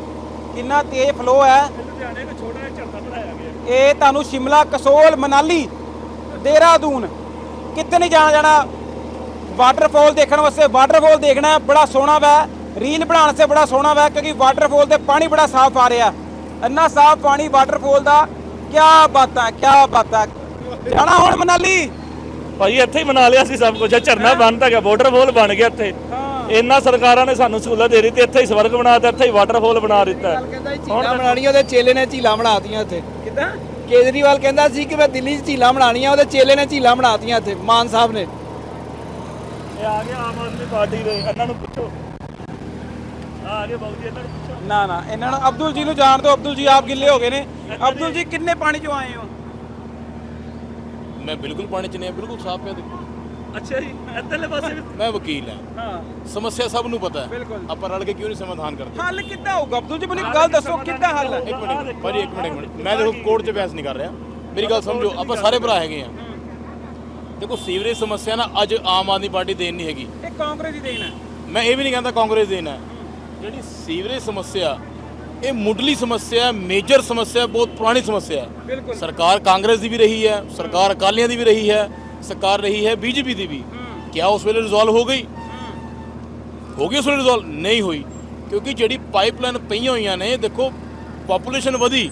ਕਿੰਨਾ ਤੇਜ਼ ਫਲੋ ਹੈ। ਲੁਧਿਆਣੇ ਵਿੱਚ ਛੋਟਾ ਜਿਹਾ ਝਰਨਾ ਬਣਾਇਆ ਗਿਆ ਇਹ ਤੁਹਾਨੂੰ ਸ਼ਿਮਲਾ ਕਸੋਲ, ਮਨਾਲੀ, ਦੇਹਰਾਦੂਨ ਕਿਤੇ ਨਹੀਂ ਜਾਣਾ ਜਾਣਾ। ਵਾਟਰਫਾਲ ਦੇਖਣ ਵਾਸਤੇ ਵਾਟਰਫਾਲ ਦੇਖਣਾ ਬੜਾ ਸੋਹਣਾ ਵਾ। ਰੀਲ ਬਣਾਉਣ ਵਾਸਤੇ ਬੜਾ ਸੋਹਣਾ ਵਾ, ਕਿਉਂਕਿ ਵਾਟਰਫਾਲ ਤੇ ਪਾਣੀ ਬੜਾ ਸਾਫ਼ ਆ ਰਿਹਾ। ਇੰਨਾ ਸਾਫ਼ ਪਾਣੀ ਵਾਟਰਫਾਲ ਦਾ ਕੀ ਬਾਤਾਂ ਕੀ ਬਾਤਾਂ। ਜਾਣਾ ਹੁਣ ਮਨਾਲੀ। ਭਾਈ ਇੱਥੇ ਹੀ ਮਨਾ ਲਿਆ ਸੀ ਸਭ ਕੁਝ ਝਰਨਾ ਬਣਦਾ ਗਿਆ ਵਾਟਰਫਾਲ ਬਣ ਗਿਆ ਇੱਥੇ। ਇੰਨਾ ਸਰਕਾਰਾਂ ਨੇ ਸਾਨੂੰ ਸਹੂਲਤ ਦੇ ਦਿੱਤੀ ਇੱਥੇ ਹੀ ਸਵਰਗ ਬਣਾ ਦਿੱਤਾ ਇੱਥੇ ਹੀ ਵਾਟਰਫਾਲ ਬਣਾ ਦਿੱਤਾ। ਕਹਿੰਦਾ ਝੀਲਾਂ ਬਣਾਉਣੀਆਂ ਉਹਦੇ ਚੇਲੇ ਨੇ ਝੀਲਾਂ ਬਣਾਤੀਆਂ ਇੱਥੇ। ਕਿਦਾਂ? ਕੇਜਰੀਵਾਲ ਕਹਿੰਦਾ ਸੀ ਕਿ ਮੈਂ ਦਿੱਲੀ 'ਚ ਝੀਲਾਂ ਬਣਾਉਣੀਆਂ ਉਹਦੇ ਚੇਲੇ ਨੇ ਝੀਲਾਂ ਬਣਾਤੀਆਂ ਇੱਥੇ ਮਾਨ ਸਾਹਿਬ ਨੇ। ਇਹ ਆ ਗਿਆ ਆਮ ਆਦਮੀ ਪਾਰਟੀ ਦੇ ਇਹਨਾਂ ਨੂੰ ਪੁੱਛੋ। ਆ ਗਏ ਬਾਬੂ ਜੀ ਇਹਨਾਂ ਨੂੰ ਪੁੱਛੋ। ਨਾ ਨਾ ਇਹਨਾਂ ਨੂੰ ਅਬਦੁਲ ਜੀ ਨੂੰ ਜਾਣ ਦਿਓ ਅਬਦੁਲ ਜੀ ਆਪ ਗਿੱਲੇ ਹੋ ਗਏ ਨੇ। ਅਬਦੁਲ ਜੀ ਕਿੰਨੇ ਪਾਣੀ ਚੋਂ ਆਏ ਹੋ? ਮੈਂ ਬਿਲਕੁਲ ਪਾਣੀ ਚ ਨਹੀਂ ਹਾਂ, ਬਿਲਕੁਲ ਸਾਫ਼ ਪਿਆ ਦੇਖੋ। ਅੱਛਾ ਜੀ ਇੱਧਰਲੇ ਪਾਸੇ ਵੀ ਮੈਂ ਵਕੀਲ ਹਾਂ। ਹਾਂ। ਸਮੱਸਿਆ ਸਭ ਨੂੰ ਪਤਾ ਹੈ। ਬਿਲਕੁਲ। ਆਪਾਂ ਰਲ ਕੇ ਕਿਉਂ ਨਹੀਂ ਸਮਾਧਾਨ ਕਰਦੇ? ਹੱਲ ਕਿੱਦਾਂ ਹੋਊਗਾ? ਅਬਦੁਲ ਜੀ ਮੈਨੂੰ ਇੱਕ ਗੱਲ ਦੱਸੋ ਕਿੱਦਾਂ ਹੱਲ ਹੈ ਇੱਕ ਮਿੰਟ ਭਾਜੀ ਇੱਕ ਮਿੰਟ ਇੱਕ ਮਿੰਟ। ਮੈਂ ਦੇਖੋ ਕੋਰਟ 'ਚ ਬਹਿਸ ਨਹੀਂ ਕਰ ਰਿਹਾ। ਮੇਰੀ ਗੱਲ ਸਮਝੋ ਆਪਾਂ ਸਾਰੇ ਭਰਾ ਹੈਗੇ ਆ। ਦੇਖੋ ਸੀਵਰੇਜ ਸਮੱਸਿਆ ਨਾ ਅੱਜ ਆਮ ਆਦਮੀ ਪਾਰਟੀ ਦੇਣ ਨਹੀਂ ਹੈਗੀ। ਇਹ ਕਾਂਗਰਸ ਦੀ ਦੇਣ ਹੈ। ਮੈਂ ਇਹ ਵੀ ਨਹੀਂ ਕਹਿੰਦਾ ਕਾਂਗਰਸ ਦੇਣ ਹੈ। ਜਿਹੜੀ ਸੀਵਰੇਜ ਸਮੱਸਿਆ ਇਹ ਮੁੱਢਲੀ ਸਮੱਸਿਆ ਹੈ ਮੇਜਰ ਸਮੱਸਿਆ ਹੈ, ਬਹੁਤ ਪੁਰਾਣੀ ਸਮੱਸਿਆ ਹੈ। ਸਰਕਾਰ ਕਾਂਗਰਸ ਦੀ ਵੀ ਰਹੀ ਹੈ ਸਰਕਾਰ ਅਕਾਲੀਆਂ ਦੀ ਵੀ ਰਹੀ ਹੈ ਸਰਕਾਰ ਰਹੀ ਹੈ ਬੀਜੇਪੀ ਦੀ ਵੀ। ਕਿਆ ਉਸ ਵੇਲੇ ਰਿਜ਼ੋਲਵ ਹੋ ਗਈ? ਹੋ। ਗਈ ਉਸ ਵੇਲੇ ਰਿਜ਼ੋਲਵ ਨਹੀਂ ਹੋਈ। ਕਿਉਂਕਿ ਜਿਹੜੀ ਪਾਈਪਲਾਈਨ ਪਈਆਂ ਹੋਈਆਂ ਨੇ ਦੇਖੋ ਪਾਪੂਲੇਸ਼ਨ ਵਧੀ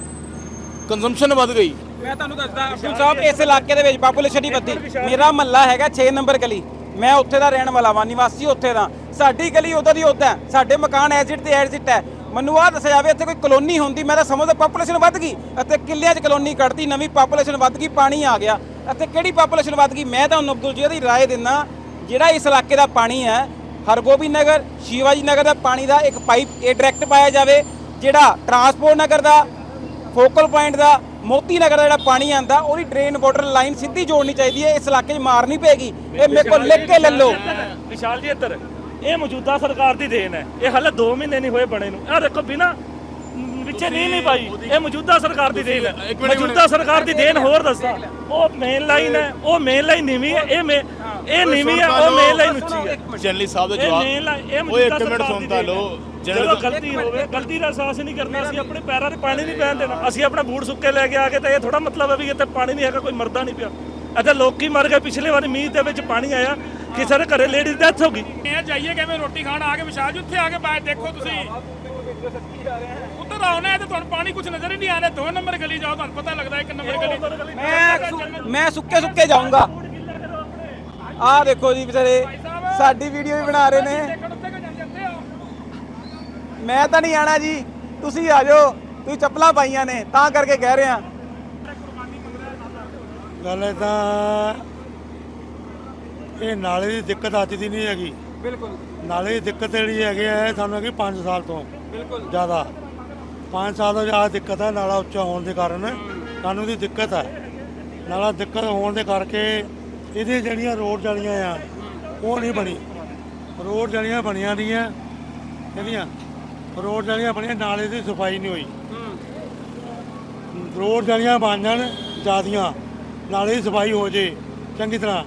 ਕੰਜ਼ੰਪਸ਼ਨ ਵੱਧ ਗਈ। ਮੈਂ ਤੁਹਾਨੂੰ ਦੱਸਦਾ ਅਬਦੁਲ ਸਾਹਿਬ ਇਸ ਇਲਾਕੇ ਦੇ ਵਿੱਚ ਪਾਪੂਲੇਸ਼ਨ ਹੀ ਵੱਧੀ। ਮੇਰਾ ਮਹੱਲਾ ਹੈਗਾ 6 ਨੰਬਰ ਗਲੀ। ਮੈਂ ਉੱਥੇ ਦਾ ਰਹਿਣ ਵਾਲਾ ਵਾਂ ਨਿਵਾਸੀ ਉੱਥੇ ਦਾ। ਸਾਡੀ ਗਲੀ ਉਦੋਂ ਦੀ ਉਦਾਂ ਹੈ। ਸਾਡੇ ਮਕਾਨ ਐਜਿਟ ਤੇ ਐਜਿਟ ਹੈ। ਮੈਨੂੰ ਆਹ ਦੱਸਿਆ ਜਾਵੇ, ਇੱਥੇ ਕੋਈ ਕਲੋਨੀ ਹੁੰਦੀ, ਮੈਂ ਤਾਂ ਸਮਝਦਾ ਪਾਪੂਲੇਸ਼ਨ ਵੱਧ ਗਈ ਅਤੇ ਕਿੱਲਿਆਂ 'ਚ ਕਲੋਨੀ ਕੱਢਤੀ, ਨਵੀਂ ਪਾਪੂਲੇਸ਼ਨ ਵੱਧ ਗਈ, ਪਾਣੀ ਆ ਗਿਆ। ਅਤੇ ਕਿਹੜੀ ਪਾਪੂਲੇਸ਼ਨ ਵੱਧ ਗਈ? ਮੈਂ ਤੁਹਾਨੂੰ ਅਬਦੁਲ ਜੀ ਦੀ ਰਾਏ ਦਿੰਦਾ, ਜਿਹੜਾ ਇਸ ਇਲਾਕੇ ਦਾ ਪਾਣੀ ਹੈ, ਹਰਗੋਬਿੰਦ ਨਗਰ, ਸ਼ਿਵਾਜੀ ਨਗਰ ਦਾ ਪਾਣੀ ਦਾ ਇੱਕ ਪਾਈਪ, ਇਹ ਡਾਇਰੈਕਟ ਪਾਇਆ ਜਾਵੇ, ਜਿਹੜਾ ਟਰਾਂਸਪੋਰਟ ਨਗਰ ਦਾ ਫੋਕਲ ਪੁਆਇੰਟ ਦਾ, ਮੋਤੀ ਨਗਰ ਦਾ ਜਿਹੜਾ ਪਾਣੀ ਆਂਦਾ, ਉਹਦੀ ਡਰੇਨ ਵਾਟਰ ਲਾਈਨ ਸਿੱਧੀ ਜੋੜਨੀ ਚਾਹੀਦੀ ਹੈ, ਇਸ ਇਲਾਕੇ 'ਚ ਮਾਰਨੀ ਪਏਗੀ। ਇਹ ਮੇਰੇ ਕੋਲ ਲਿਖ ਕੇ ਲੈ ਲਓ। ਵਿਸ਼ਾਲ ਜੀ ਇੱਧਰ। ਇਹ ਮੌਜੂਦਾ ਸਰਕਾਰ ਦੀ ਦੇਣ ਹੈ। ਇਹ ਹਾਲੇ 2 ਮਹੀਨੇ ਨਹੀਂ ਹੋਏ ਬਣੇ ਨੂੰ। ਇਹ ਦੇਖੋ ਬਿਨਾ ਵਿੱਚੇ ਨਹੀਂ ਨਹੀਂ ਪਾਈ। ਇਹ ਮੌਜੂਦਾ ਸਰਕਾਰ ਦੀ ਦੇਣ ਹੈ। ਮੌਜੂਦਾ ਸਰਕਾਰ ਦੀ ਦੇਣ ਹੋਰ ਦੱਸਾਂ। ਉਹ ਮੇਨ ਲਾਈਨ ਹੈ। ਉਹ ਮੇਨ ਲਾਈਨ ਨੀਵੀਂ ਹੈ। ਇਹ ਮੇ ਇਹ ਨੀਵੀਂ ਹੈ। ਉਹ ਮੇਨ ਲਾਈਨ ਉੱਚੀ ਹੈ। ਜਨਰਲੀ ਸਾਹਿਬ ਦਾ ਜਵਾਬ। ਮੌਜੂਦਾ ਇੱਕ ਮਿੰਟ ਸਰਕਾਰ ਦੀ ਸੁਣਤਾ ਦੇਣ ਹੈ। ਲਓ ਜਦੋਂ ਗਲਤੀ ਹੋਵੇ ਗਲਤੀ ਦਾ ਅਹਿਸਾਸ ਨਹੀਂ ਕਰਨਾ ਅਸੀਂ ਆਪਣੇ ਪੈਰਾਂ 'ਤੇ ਪਾਣੀ ਨਹੀਂ ਪੈਣ ਦੇਣਾ। ਅਸੀਂ ਆਪਣਾ ਬੂਟ ਸੁੱਕੇ ਲੈ ਕੇ ਆ ਕੇ ਤਾਂ ਇਹ ਥੋੜਾ ਮਤਲਬ ਹੈ ਵੀ ਇੱਥੇ ਪਾਣੀ ਨਹੀਂ ਹੈਗਾ ਕੋਈ ਮਰਦਾ ਨਹੀਂ ਪਿਆ। ਇੱਥੇ ਲੋਕੀ ਮਰ ਗਏ ਪਿਛਲੇ ਵਾਰੀ ਮੀਂਹ ਦੇ ਵਿੱਚ ਪਾਣੀ ਆਇਆ ਕਿਸੇ ਦੇ ਘਰੇ ਲੇਡੀ ਦੀ ਡੈਥ ਹੋ ਗਈ। ਇਹ ਜਾਈਏ ਕਿਵੇਂ ਰੋਟੀ ਖਾਣ ਆ ਕੇ ਵਿਸ਼ਾਲ ਜੀ ਉੱਥੇ ਆ ਕੇ ਬਾਹਰ ਦੇਖੋ ਤੁਸੀਂ। ਉੱਧਰ ਆਉਣਾ ਹੈ ਤੇ ਤੁਹਾਨੂੰ ਪਾਣੀ ਕੁਝ ਨਜ਼ਰ ਹੀ ਨਹੀਂ ਆ ਰਿਹਾ ਦੋ ਨੰਬਰ ਗਲੀ ਜਾਓ ਤੁਹਾਨੂੰ ਪਤਾ ਲੱਗਦਾ ਇੱਕ ਨੰਬਰ ਗਲੀ। ਮੈਂ ਸੁ- ਮੈਂ ਸੁੱਕੇ ਸੁੱਕੇ ਜਾਊਂਗਾ। ਆਹ ਦੇਖੋ ਜੀ ਵਿਚਾਰੇ ਸਾਡੀ ਵੀਡੀਓ ਵੀ ਬਣਾ ਰਹੇ ਨੇ। ਦੇਖਣ ਉੱਥੇ ਕਿ ਜਾਂਦੇ ਉੱਥੇ ਆਓ ਮੈਂ ਤਾਂ ਨਹੀਂ ਆਣਾ ਜੀ ਤੁਸੀਂ ਆ ਜਾਓ ਤੁਸੀਂ ਚੱਪਲਾਂ ਪਾਈਆਂ ਨੇ ਤਾਂ ਕਰਕੇ ਕਹਿ ਰਿਹਾ ਗੱਲ ਹੈ ਤਾਂ ਇਹ ਨਾਲੇ ਦੀ ਦਿੱਕਤ ਅੱਜ ਦੀ ਨਹੀਂ ਹੈਗੀ। ਬਿਲਕੁਲ। ਨਾਲੇ ਦੀ ਦਿੱਕਤ ਜਿਹੜੀ ਹੈਗੀ ਹੈ ਸਾਨੂੰ ਹੈਗੀ 5 ਸਾਲ ਤੋਂ ਬਿਲਕੁਲ। ਜ਼ਿਆਦਾ। 5 ਸਾਲ ਤੋਂ ਜ਼ਿਆਦਾ ਦਿੱਕਤ ਹੈ ਨਾਲਾ ਉੱਚਾ ਹੋਣ ਦੇ ਕਾਰਨ। ਸਾਨੂੰ ਦੀ ਦਿੱਕਤ ਹੈ। ਨਾਲਾ ਦਿੱਕਤ ਹੋਣ ਦੇ ਕਰਕੇ ਇਹਦੀਆਂ ਜਿਹੜੀਆਂ ਰੋਡ ਜਾਲੀਆਂ ਆ ਉਹ ਨਹੀਂ ਬਣੀ। ਰੋਡ ਜਾਲੀਆਂ ਬਣੀਆਂ ਨਹੀਂ ਆ ਇਹਦੀਆਂ ਰੋਡ ਜਾਲੀਆਂ ਬਣੀਆਂ ਨਾਲੇ ਦੀ ਸਫ਼ਾਈ ਨਹੀਂ ਹੋਈ। ਰੋਡ ਜਾਲੀਆਂ ਬਣ ਜਾਣ ਜਿਆਦੀਆਂ। ਨਾਲੇ ਦੀ ਸਫ਼ਾਈ ਹੋ ਜੇ ਚੰਗੀ ਤਰ੍ਹਾਂ।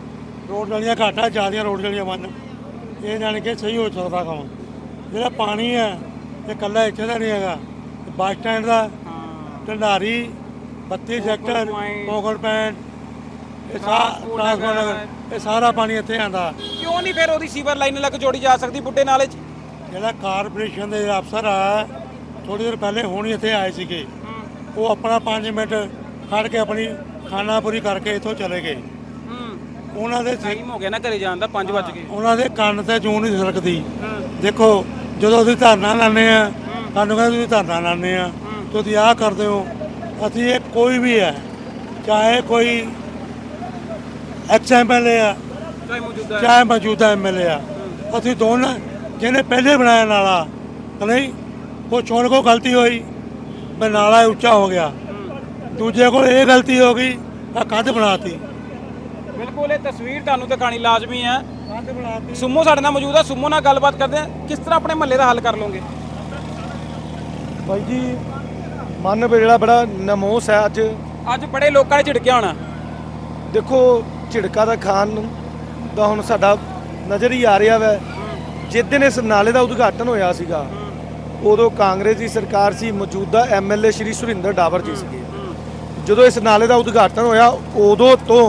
ਰੋਡ ਜਾਲੀਆਂ ਘੱਟ ਜਿਆਦੀਆਂ ਰੋਡ ਜਾਲੀਆਂ ਬਣ ਇਹ ਜਾਣ ਕੇ ਸਹੀ ਹੋ ਸਕਦਾ ਕੰਮ। ਜਿਹੜਾ ਪਾਣੀ ਹੈ ਇਹ ਕੱਲਾ ਇੱਥੇ ਦਾ ਨਹੀਂ ਹੈਗਾ। ਬੱਸ ਸਟੈਂਡ ਦਾ ਢੰਡਾਰੀ 32 ਸੈਕਟਰ ਕੋਗਲ ਪੈਂਟ ਇਹ ਸਾਰਾ ਇਹ ਸਾਰਾ ਪਾਣੀ ਇੱਥੇ ਆਂਦਾ। ਕਿਉਂ ਨਹੀਂ ਫਿਰ ਉਹਦੀ ਸੀਵਰ ਲਾਈਨ ਲੱਗ ਜੋੜੀ ਜਾ ਸਕਦੀ ਬੁੱਢੇ ਨਾਲੇ 'ਚ? ਜਿਹੜਾ ਕਾਰਪੋਰੇਸ਼ਨ ਦੇ ਅਫਸਰ ਆ ਥੋੜੀ ਦੇਰ ਪਹਿਲੇ ਹੁਣ ਇੱਥੇ ਆਏ ਸੀਗੇ। ਉਹ ਆਪਣਾ 5 ਮਿੰਟ ਖੜ ਕੇ ਆਪਣੀ ਖਾਣਾ ਪੂਰੀ ਕਰਕੇ ਇੱਥੋਂ ਚਲੇ ਗਏ। ਉਹਨਾਂ ਦੇ ਸਿ- ਟਾਈਮ ਹੋ ਗਿਆ ਨਾ ਘਰੇ ਜਾਣ ਦਾ 5 ਵਜ ਗਏ। ਉਹਨਾਂ ਦੇ ਕੰਨ ਤੇ ਜੂੰ ਨਹੀਂ ਸਰਕਦੀ। ਦੇਖੋ ਜਦੋਂ ਅਸੀਂ ਧਰਨਾ ਲਾਉਂਦੇ ਆ ਸਾਨੂੰ ਕਹਿੰਦੇ ਤੁਸੀਂ ਧਰਨਾ ਲਾਉਂਦੇ ਆ ਤੁਸੀਂ ਆਹ ਕਰਦੇ ਹੋ ਅਸੀਂ ਇਹ ਕੋਈ ਵੀ ਹੈ ਚਾਹੇ ਕੋਈ ਐਕਸ ਐਮਐਲਏ ਆ ਚਾਹੇ ਮੌਜੂਦਾ ਚਾਹੇ ਮੌਜੂਦਾ ਐਮਐਲਏ ਆ ਅਸੀਂ ਦੋਨਾਂ ਜਿਹਨੇ ਪਹਿਲੇ ਬਣਾਇਆ ਨਾਲਾ ਤਾਂ ਨਹੀਂ ਉਹ ਚੋਣ ਕੋ ਗਲਤੀ ਹੋਈ ਮੈਂ ਨਾਲਾ ਉੱਚਾ ਹੋ ਗਿਆ। ਦੂਜੇ ਕੋਲ ਇਹ ਗਲਤੀ ਹੋ ਗਈ ਆ ਕੰਧ ਬਣਾਤੀ। ਬਿਲਕੁਲ ਇਹ ਤਸਵੀਰ ਤੁਹਾਨੂੰ ਦਿਖਾਣੀ ਲਾਜ਼ਮੀ ਹੈ। ਕੰਧ ਬਣਾਤੀ। ਸੁਮੋ ਸਾਡੇ ਨਾਲ ਮੌਜੂਦ ਹੈ ਸੁਮੋ ਨਾਲ ਗੱਲਬਾਤ ਕਰਦੇ ਹਾਂ। ਕਿਸ ਤਰ੍ਹਾਂ ਆਪਣੇ ਮਹੱਲੇ ਦਾ ਹੱਲ ਕਰ ਲਓਗੇ? ਬਾਈ ਜੀ ਮਨ ਜਿਹੜਾ ਬੜਾ ਨਮੋਸ ਹੈ ਅੱਜ। ਅੱਜ ਬੜੇ ਲੋਕਾਂ ਨੇ ਝਿੜਕਿਆ ਹੋਣਾ। ਦੇਖੋ ਝਿੜਕਾ ਦਾ ਖਾਨ ਨੂੰ ਦਾ ਹੁਣ ਸਾਡਾ ਨਜ਼ਰ ਹੀ ਆ ਰਿਹਾ ਵੈ। ਜਿਸ ਦਿਨ ਇਸ ਨਾਲੇ ਦਾ ਉਦਘਾਟਨ ਹੋਇਆ ਸੀਗਾ ਉਦੋਂ ਕਾਂਗਰਸ ਦੀ ਸਰਕਾਰ ਸੀ ਮੌਜੂਦਾ ਐਮਐਲਏ ਸ਼੍ਰੀ ਸੁਰਿੰਦਰ ਡਾਵਰ ਜੀ ਸੀਗੇ। ਜਦੋਂ ਇਸ ਨਾਲੇ ਦਾ ਉਦਘਾਟਨ ਹੋਇਆ ਉਦੋਂ ਤੋਂ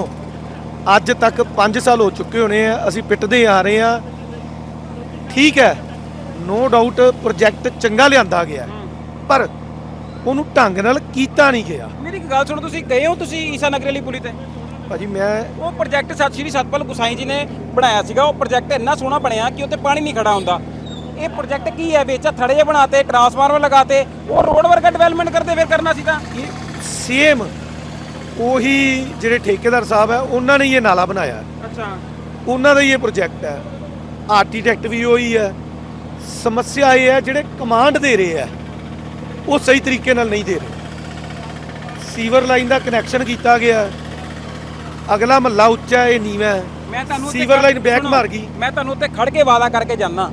ਅੱਜ ਤੱਕ 5 ਸਾਲ ਹੋ ਚੁੱਕੇ ਹੋਣੇ ਆ ਅਸੀਂ ਪਿੱਟਦੇ ਆ ਰਹੇ ਆ। ਠੀਕ ਹੈ ਨੋ ਡਾਊਟ ਪ੍ਰੋਜੈਕਟ ਚੰਗਾ ਲਿਆਂਦਾ ਗਿਆ। ਪਰ ਉਹਨੂੰ ਢੰਗ ਨਾਲ ਕੀਤਾ ਨਹੀਂ ਗਿਆ। ਮੇਰੀ ਇੱਕ ਗੱਲ ਸੁਣੋ ਤੁਸੀਂ ਗਏ ਹੋ ਤੁਸੀਂ ਈਸਾ ਨਗਰੀ ਵਾਲੀ ਪੁਲੀ ਤੇ? ਭਾਜੀ ਮੈਂ ਉਹ ਪ੍ਰੋਜੈਕਟ ਸਤ ਸ਼੍ਰੀ ਸਤਪਾਲ ਗੁਸਾਈ ਜੀ ਨੇ ਬਣਾਇਆ ਸੀਗਾ। ਉਹ ਪ੍ਰੋਜੈਕਟ ਇੰਨਾ ਸੋਹਣਾ ਬਣਿਆ ਕਿ ਉੱਤੇ ਪਾਣੀ ਨਹੀਂ ਖੜਾ ਹੁੰਦਾ। ਇਹ ਪ੍ਰੋਜੈਕਟ ਕੀ ਹੈ? ਵਿੱਚ ਥੜੇ ਬਣਾਤੇ ਟਰਾਂਸਫਾਰਮਰ ਲਗਾਤੇ ਉਹ ਰੋਡ ਵਰਗਾ ਡਿਵੈਲਪਮੈਂਟ ਕਰਦੇ ਫਿਰ ਕਰਨਾ ਸੀਗਾ। ਸੇਮ ਉਹੀ ਜਿਹੜੇ ਠੇਕੇਦਾਰ ਸਾਹਿਬ ਹੈ ਉਹਨਾਂ ਨੇ ਇਹ ਨਾਲਾ ਬਣਾਇਆ। ਅੱਛਾ। ਉਹਨਾਂ ਦਾ ਹੀ ਇਹ ਪ੍ਰੋਜੈਕਟ ਹੈ। ਆਰਕੀਟੈਕਟ ਵੀ ਉਹੀ ਹੈ। ਸਮੱਸਿਆ ਇਹ ਹੈ ਜਿਹੜੇ ਕਮਾਂਡ ਦੇ ਰਹੇ ਹੈ ਉਹ ਸਹੀ ਤਰੀਕੇ ਨਾਲ ਨਹੀਂ ਦੇ ਰਹੇ। ਸੀਵਰ ਲਾਈਨ ਦਾ ਕਨੈਕਸ਼ਨ ਕੀਤਾ ਗਿਆ। ਅਗਲਾ ਮਹੱਲਾ ਉੱਚਾ ਹੈ, ਇਹ ਨੀਵਾਂ ਮੈਂ ਤੁਹਾਨੂੰ ਸੀਵਰ ਲਾਈਨ ਬੈਕ ਮਾਰ ਗਈ। ਮੈਂ ਤੁਹਾਨੂੰ ਉੱਤੇ ਖੜ ਕੇ ਵਾਦਾ ਕਰਕੇ ਜਾਣਾ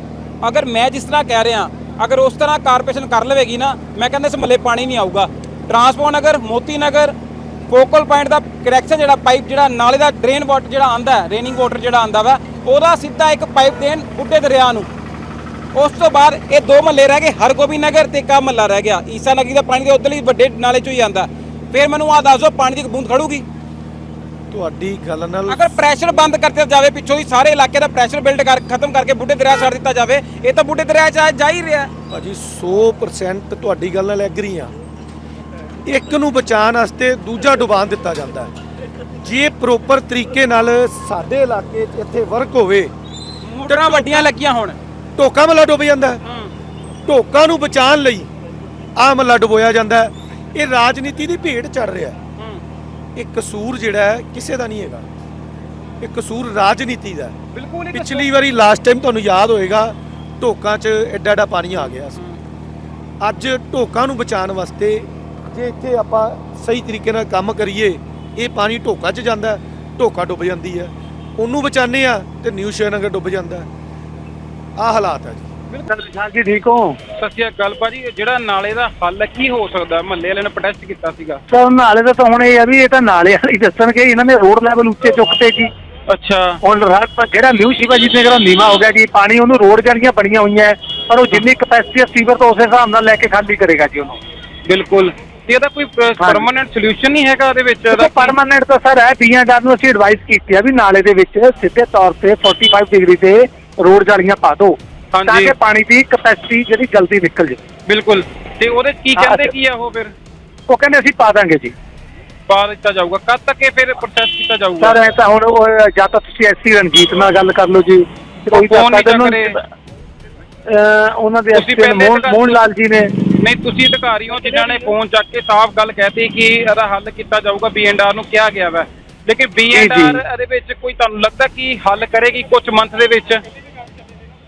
ਅਗਰ ਮੈਂ ਜਿਸ ਤਰ੍ਹਾਂ ਕਹਿ ਰਿਹਾ ਅਗਰ ਉਸ ਤਰ੍ਹਾਂ ਕਾਰਪੋਰੇਸ਼ਨ ਕਰ ਲਵੇਗੀ ਨਾ ਮੈਂ ਕਹਿੰਦਾ ਇਸ ਮਹੱਲੇ ਪਾਣੀ ਨਹੀਂ ਆਊਗਾ। Transport Nagar Moti Nagar focal point ਦਾ ਕਰੈਕਸ਼ਨ ਜਿਹੜਾ ਪਾਈਪ ਜਿਹੜਾ ਨਾਲੇ ਦਾ ਡਰੇਨ ਵਾਟਰ ਜਿਹੜਾ ਆਂਦਾ ਰੇਨਿੰਗ ਵਾਟਰ ਜਿਹੜਾ ਆਂਦਾ ਵਾ ਉਹਦਾ ਸਿੱਧਾ ਇੱਕ ਪਾਈਪ ਦੇਣ ਬੁੱਢੇ ਦਰਿਆ ਨੂੰ। ਉਸ ਤੋਂ ਬਾਅਦ ਇਹ ਦੋ ਮਹੱਲੇ ਰਹਿ ਗਏ ਹਰਗੋਬਿੰਦ ਨਗਰ ਤੇ ਕਾ ਮਹੱਲਾ ਰਹਿ ਗਿਆ। ਈਸਾ ਨਗਰੀ ਦਾ ਪਾਣੀ ਦੇ ਉਧਰਲੀ ਵੱਡੇ ਨਾਲੇ ਚੋਂ ਹੀ ਆਂਦਾ ਫਿਰ ਮੈਨੂੰ ਆ ਦੱਸ ਪਾਣੀ ਦੀ ਬੂੰਦ ਖੜੂਗੀ। ਤੁਹਾਡੀ ਗੱਲ ਨਾਲ ਅਗਰ ਪ੍ਰੈਸ਼ਰ ਬੰਦ ਕਰਤੇ ਜਾਵੇ ਪਿੱਛੋਂ ਦੀ ਸਾਰੇ ਇਲਾਕੇ ਦਾ ਪ੍ਰੈਸ਼ਰ ਬਿਲਡ ਕਰ ਖਤਮ ਕਰਕੇ ਬੁੱਢੇ ਦਰਿਆ ਛੱਡ ਦਿੱਤਾ ਜਾਵੇ ਇਹ ਤਾਂ ਬੁੱਢੇ ਦਰਿਆ 'ਚ ਆ- ਜਾ ਹੀ ਰਿਹਾ। ਭਾਜੀ 100% ਤੁਹਾਡੀ ਗੱਲ ਨਾਲ ਐਗਰੀ ਆ। ਇੱਕ ਨੂੰ ਬਚਾਉਣ ਵਾਸਤੇ ਦੂਜਾ ਡੁਬਾਨ ਦਿੱਤਾ ਜਾਂਦਾ ਹੈ ਜੇ ਪ੍ਰੋਪਰ ਤਰੀਕੇ ਨਾਲ ਸਾਡੇ ਇਲਾਕੇ 'ਚ ਇੱਥੇ ਵਰਕ ਹੋਵੇ ਮੋਟਰਾਂ ਵੱਡੀਆਂ ਲੱਗੀਆਂ ਹੁਣ ਢੋਕਾ ਮੱਲਾ ਡੁੱਬ ਜਾਂਦਾ ਹੈ। ਢੋਕਾ ਨੂੰ ਬਚਾਉਣ ਲਈ ਆ ਮੱਲਾ ਡੁਬੋਇਆ ਜਾਂਦਾ ਹੈ। ਇਹ ਰਾਜਨੀਤੀ ਦੀ ਭੇਟ ਚੜ ਰਿਹਾ ਹੈ। ਇਹ ਕਸੂਰ ਜਿਹੜਾ ਹੈ ਕਿਸੇ ਦਾ ਨਹੀਂ ਹੈਗਾ ਇਹ ਕਸੂਰ ਰਾਜਨੀਤੀ ਦਾ ਹੈ। ਬਿਲਕੁਲ ਹੀ ਪਿਛਲੀ ਵਾਰੀ ਲਾਸਟ ਟਾਈਮ ਤੁਹਾਨੂੰ ਯਾਦ ਹੋਏਗਾ ਢੋਕਾਂ 'ਚ ਐਡਾ ਐਡਾ ਪਾਣੀ ਆ ਗਿਆ ਸੀ ਅੱਜ ਢੋਕਾਂ ਨੂੰ ਬਚਾਉਣ ਵਾਸਤੇ ਜੇ ਇੱਥੇ ਆਪਾਂ ਸਹੀ ਤਰੀਕੇ ਨਾਲ ਕੰਮ ਕਰੀਏ ਇਹ ਪਾਣੀ ਢੋਕਾਂ 'ਚ ਜਾਂਦਾ ਢੋਕਾ ਡੁੱਬ ਜਾਂਦੀ ਹੈ। ਉਹਨੂੰ ਬਚਾਉਂਦੇ ਆ ਤੇ ਨਿਊ ਸ਼੍ਰੀਨਗਰ ਡੁੱਬ ਜਾਂਦਾ ਆ ਹਾਲਾਤ ਹੈ ਜੀ। ਹਾਂਜੀ ਠੀਕ ਹੋ? ਸਤਿ ਸ਼੍ਰੀ ਅਕਾਲ ਭਾਜੀ ਜਿਹੜਾ ਨਾਲੇ ਦਾ ਹੱਲ ਕੀ ਹੋ ਸਕਦਾ? ਮਹੱਲੇ ਵਾਲਿਆਂ ਨੇ ਪ੍ਰੋਟੈਸਟ ਕੀਤਾ ਸੀਗਾ। ਤਾਂ ਨਾਲੇ ਦਾ ਤਾਂ ਹੁਣ ਇਹ ਆ ਵੀ ਇਹ ਤਾਂ ਨਾਲੇ ਵਾਲੀ ਦੱਸਣਗੇ ਇਹਨਾਂ ਨੇ ਰੋਡ ਲੈਵਲ ਉੱਚੇ ਚੁੱਕਤੇ ਜੀ। ਅੱਛਾ। ਹੁਣ ਰਾਤ ਜਿਹੜਾ ਨਿਊ ਸ਼ਿਵਾ ਜੀ ਨੇ ਜਿਹੜਾ ਨੀਵਾ ਹੋ ਗਿਆ ਜੀ ਪਾਣੀ ਉਹਨੂੰ ਰੋਡ ਜਿਹੜੀਆਂ ਬਣੀਆਂ ਹੋਈਆਂ ਪਰ ਉਹ ਜਿੰਨੀ ਕਪੈਸਿਟੀ ਹੈ ਸੀਵਰ ਤੋਂ ਉਸੇ ਹਿਸਾਬ ਨਾਲ ਲੈ ਕੇ ਖਾਲੀ ਕਰੇਗਾ ਜੀ ਉਹਨੂੰ। ਬਿਲਕੁਲ। ਤੇ ਇਹਦਾ ਕੋਈ ਪਰਮਨੈਂਟ ਸੋਲੂਸ਼ਨ ਨਹੀਂ ਹੈਗਾ ਉਹਦੇ ਵਿੱਚ? ਦੇਖੋ ਪਰਮਾਨੈਂਟ ਤਾਂ ਸਰ ਹੈ ਡੀਐਨਆਰ ਨੂੰ ਅਸੀਂ ਐਡਵਾਈਸ ਕੀਤੀ ਆ ਵੀ ਨਾਲੇ ਦੇ ਵਿੱਚ ਸਿੱਧੇ ਤੌਰ ਤੇ 45 ਡਿਗਰੀ ਤੇ ਰੋਡ ਜਾਲੀਆਂ ਪਾ ਦਿਓ ਤਾਂ। ਕਿ ਪਾਣੀ ਦੀ ਕਪੈਸਿਟੀ ਜਿਹੜੀ ਜਲਦੀ ਨਿਕਲ ਜੇ ਬਿਲਕੁਲ। ਤੇ ਉਹਦੇ ਕੀ ਕਹਿੰਦੇ। ਕੀ ਆ ਉਹ ਫਿਰ? ਉਹ ਕਹਿੰਦੇ ਅਸੀਂ ਪਾ ਦਾਂਗੇ ਜੀ। ਪਾ ਦਿੱਤਾ ਜਾਊਗਾ। ਕਦ ਤੱਕ ਇਹ ਫਿਰ ਪ੍ਰੋਸੈਸ ਕੀਤਾ ਜਾਊਗਾ? ਸਰ ਐ ਤਾਂ ਹੁਣ ਉਹ ਜਾਂ ਤਾਂ ਤੁਸੀਂ ਐਸੀ ਰਣਜੀਤ ਨਾਲ ਗੱਲ ਕਰ ਲਓ ਜੀ। ਕੋਈ ਤਾਂ ਉਹਨਾਂ ਦੇ ਮੋਹਨ ਤਾਂ- ਮੋਹਨ ਲਾਲ ਜੀ ਨੇ ਨਹੀਂ ਤੁਸੀਂ ਅਧਿਕਾਰੀ ਹੋ ਜਿਨ੍ਹਾਂ ਨੇ ਫੋਨ ਚੱਕ ਕੇ ਸਾਫ਼ ਗੱਲ ਕਹਿਤੀ ਕਿ ਇਹਦਾ ਹੱਲ ਕੀਤਾ ਜਾਊਗਾ ਬੀਐਨਆਰ ਨੂੰ ਕਿਹਾ ਗਿਆ ਵਾ। ਲੇਕਿਨ ਬੀਐਨਆਰ ਇਹਦੇ ਵਿੱਚ ਕੋਈ ਤੁਹਾਨੂੰ ਲੱਗਦਾ ਕਿ ਹੱਲ ਕਰੇਗੀ ਕੁਝ ਮੰਥ ਦੇ ਵਿੱਚ?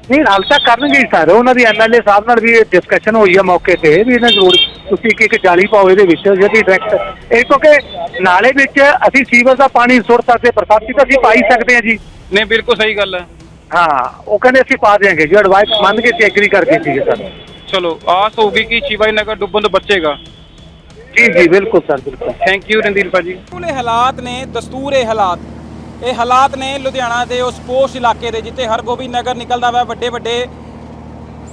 ਨਹੀਂ ਹਾਲ ਤੱਕ ਕਰਨਗੇ ਹੀ ਸਰ। ਉਹਨਾਂ ਦੀ ਐਮਐਲਏ ਸਾਹਿਬ ਨਾਲ ਵੀ ਡਿਸਕਸ਼ਨ ਹੋਈ ਆ ਮੌਕੇ ਤੇ ਵੀ ਇਹਨਾਂ ਜ਼ਰੂਰ ਤੁਸੀਂ ਇੱਕ ਇੱਕ ਜਾਲੀ ਪਾਓ ਇਹਦੇ ਵਿੱਚ ਜਿਹੜੀ ਡਾਇਰੈਕਟ ਇਹ ਕਿਉਂਕਿ ਨਾਲੇ ਵਿੱਚ ਅਸੀਂ ਸੀਵਰ ਦਾ ਪਾਣੀ ਸੁੱਟ ਸਕਦੇ ਬਰਸਾਤੀ ਤਾਂ ਅਸੀਂ ਪਾ ਹੀ ਸਕਦੇ ਹਾਂ ਜੀ। ਨਹੀਂ ਬਿਲਕੁਲ ਸਹੀ ਗੱਲ ਹੈ ਹਾਂ ਉਹ ਕਹਿੰਦੇ ਅਸੀਂ ਪਾ ਦਿਆਂਗੇ। ਜੀ ਐਡਵਾਈਸ ਮੰਨ ਕੇ ਤੇ ਐਗਰੀ ਕਰਕੇ ਸੀਗੇ ਸਰ ਚਲੋ ਆਸ ਹੋਊਗੀ ਕਿ ਸ਼ਿਵਾਈ ਨਗਰ ਡੁੱਬਣ ਤੋਂ ਬਚੇਗਾ। ਜੀ ਜੀ ਬਿਲਕੁਲ ਸਰ ਬਿਲਕੁਲ। ਥੈਂਕ ਯੂ ਰਣਦੀਪ ਭਾਜੀ। ਇਹ ਹਾਲਾਤ ਨੇ ਦਸਤੂਰ ਇਹ ਹਾਲਾਤ। ਇਹ ਹਾਲਾਤ ਨੇ ਲੁਧਿਆਣਾ ਦੇ ਉਸ ਪੋਸ਼ ਇਲਾਕੇ ਦੇ ਜਿੱਥੇ ਹਰਗੋਬਿੰਦ ਨਗਰ ਨਿਕਲਦਾ ਵਾ ਵੱਡੇ ਵੱਡੇ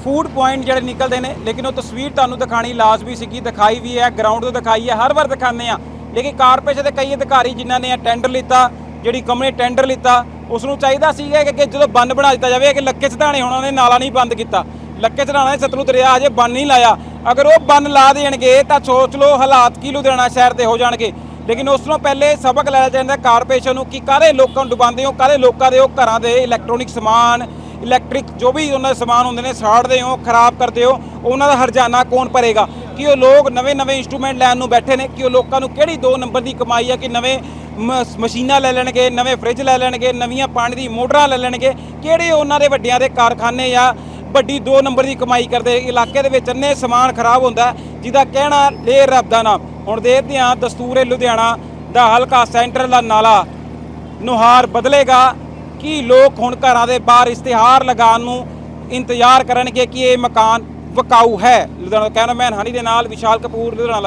ਫੂਡ ਪੁਆਇੰਟ ਜਿਹੜੇ ਨਿਕਲਦੇ ਨੇ। ਲੇਕਿਨ ਉਹ ਤਸਵੀਰ ਤੁਹਾਨੂੰ ਦਿਖਾਣੀ ਲਾਜ਼ਮੀ ਸੀਗੀ ਦਿਖਾਈ ਵੀ ਹੈ ਗਰਾਊਂਡ ਤੋਂ ਦਿਖਾਈ ਹੈ ਹਰ ਵਾਰ ਦਿਖਾਉਂਦੇ ਆ ਲੇਕਿਨ ਕਾਰਪੋਰੇਸ਼ਨ ਦੇ ਕਈ ਅਧਿਕਾਰੀ ਜਿਨ੍ਹਾਂ ਨੇ ਟੈਂਡਰ ਲਿੱਤਾ ਜਿਹੜੀ ਕੰਪਨੀ ਟੈਂਡਰ ਲਿੱਤਾ ਉਸ ਨੂੰ ਚਾਹੀਦਾ ਸੀਗਾ ਕਿ ਜਦੋਂ ਬੰਨ ਬਣਾ ਦਿੱਤਾ ਜਾਵੇ ਕਿ ਲੱਕੇ ਸਿਧਾਣੇ ਹੁਣ ਉਹਨੇ ਨਾਲਾ ਨਹੀਂ ਬੰਦ ਕੀਤਾ। ਲੱਕੇ ਸਿਧਾਣਾ ਨੇ ਸਤਲੁਜ ਦਰਿਆ ਹਜੇ ਬੰਨ ਨਹੀਂ ਲਾਇਆ। ਅਗਰ ਉਹ ਬੰਨ ਲਾ ਦੇਣਗੇ, ਤਾਂ ਸੋਚ ਲਓ ਹਾਲਾਤ ਕੀ ਲੁਧਿਆਣਾ ਸ਼ਹਿਰ ਦੇ ਹੋ ਜਾਣਗੇ। ਲੇਕਿਨ ਉਸ ਤੋਂ ਪਹਿਲੇ ਸਬਕ ਲੈਣਾ ਚਾਹੀਦਾ ਕਾਰਪੋਰੇਸ਼ਨ ਨੂੰ ਕਿ ਕਾਹਦੇ ਲੋਕਾਂ ਨੂੰ ਡੁਬਾਉਂਦੇ ਹੋ, ਕਾਹਦੇ ਲੋਕਾਂ ਦੇ ਉਹ ਘਰਾਂ ਦੇ ਇਲੈਕਟ੍ਰੋਨਿਕ ਸਮਾਨ, ਇਲੈਕਟ੍ਰਿਕ ਜੋ ਵੀ ਉਹਨਾਂ ਦੇ ਸਮਾਨ ਹੁੰਦੇ ਨੇ, ਸਾੜਦੇ ਹੋ, ਖਰਾਬ ਕਰਦੇ ਹੋ, ਉਹਨਾਂ ਦਾ ਹਰਜਾਨਾ ਕੌਣ ਭਰੇਗਾ? ਕਿ ਉਹ ਲੋਕ ਨਵੇਂ ਨਵੇਂ ਇਨਸਟਰੂਮੈਂਟ ਲੈਣ ਨੂੰ ਬੈਠੇ ਨੇ, ਕਿ ਉਹ ਲੋਕਾਂ ਨੂੰ ਕਿਹੜੀ ਦੋ ਨੰਬਰ ਦੀ ਕਮਾਈ ਆ, ਕਿ ਨਵੇਂ ਮ- ਮਸ਼ੀਨਾਂ ਲੈ ਲੈਣਗੇ, ਨਵੇਂ ਫ੍ਰਿਜ ਲੈ ਲੈਣਗੇ, ਨਵੀਆਂ ਪਾਣੀ ਦੀ ਮੋਟਰਾਂ ਲੈ ਲੈਣਗੇ, ਕਿਹੜੇ ਉਹਨਾਂ ਦੇ ਵੱਡਿਆਂ ਦੇ ਕਾਰਖਾਨੇ ਜਾਂ ਵੱਡੀ 2 ਨੰਬਰ ਦੀ ਕਮਾਈ ਕਰਦੇ ਇਲਾਕੇ ਦੇ ਵਿੱਚ ਅੰਨੇ ਸਮਾਨ ਖਰਾਬ ਹੁੰਦਾ ਜਿਹਦਾ ਕਹਿਣਾ ਲੈ ਰੱਬ ਦਾ ਨਾਮ। ਹੁਣ ਦੇਖਦੇ ਹਾਂ ਦਸਤੂਰੇ ਲੁਧਿਆਣਾ ਦਾ ਹਲਕਾ ਸੈਂਟਰ ਦਾ ਨਾਲਾ। ਨੁਹਾਰ ਬਦਲੇਗਾ। ਕਿ ਲੋਕ ਹੁਣ ਘਰਾਂ ਦੇ ਬਾਹਰ ਇਸ਼ਤਿਹਾਰ ਲਗਾਉਣ ਨੂੰ ਇੰਤਜ਼ਾਰ ਕਰਨਗੇ ਕਿ ਇਹ ਮਕਾਨ ਵਕਾਊ ਹੈ? ਲੁਧਿਆਣਾ ਕੈਮਰਾਮੈਨ ਹਣੀ ਦੇ ਨਾਲ ਵਿਸ਼ਾਲ ਕਪੂਰ, ਲੁਧਿਆਣਾ ਲਾਈਵ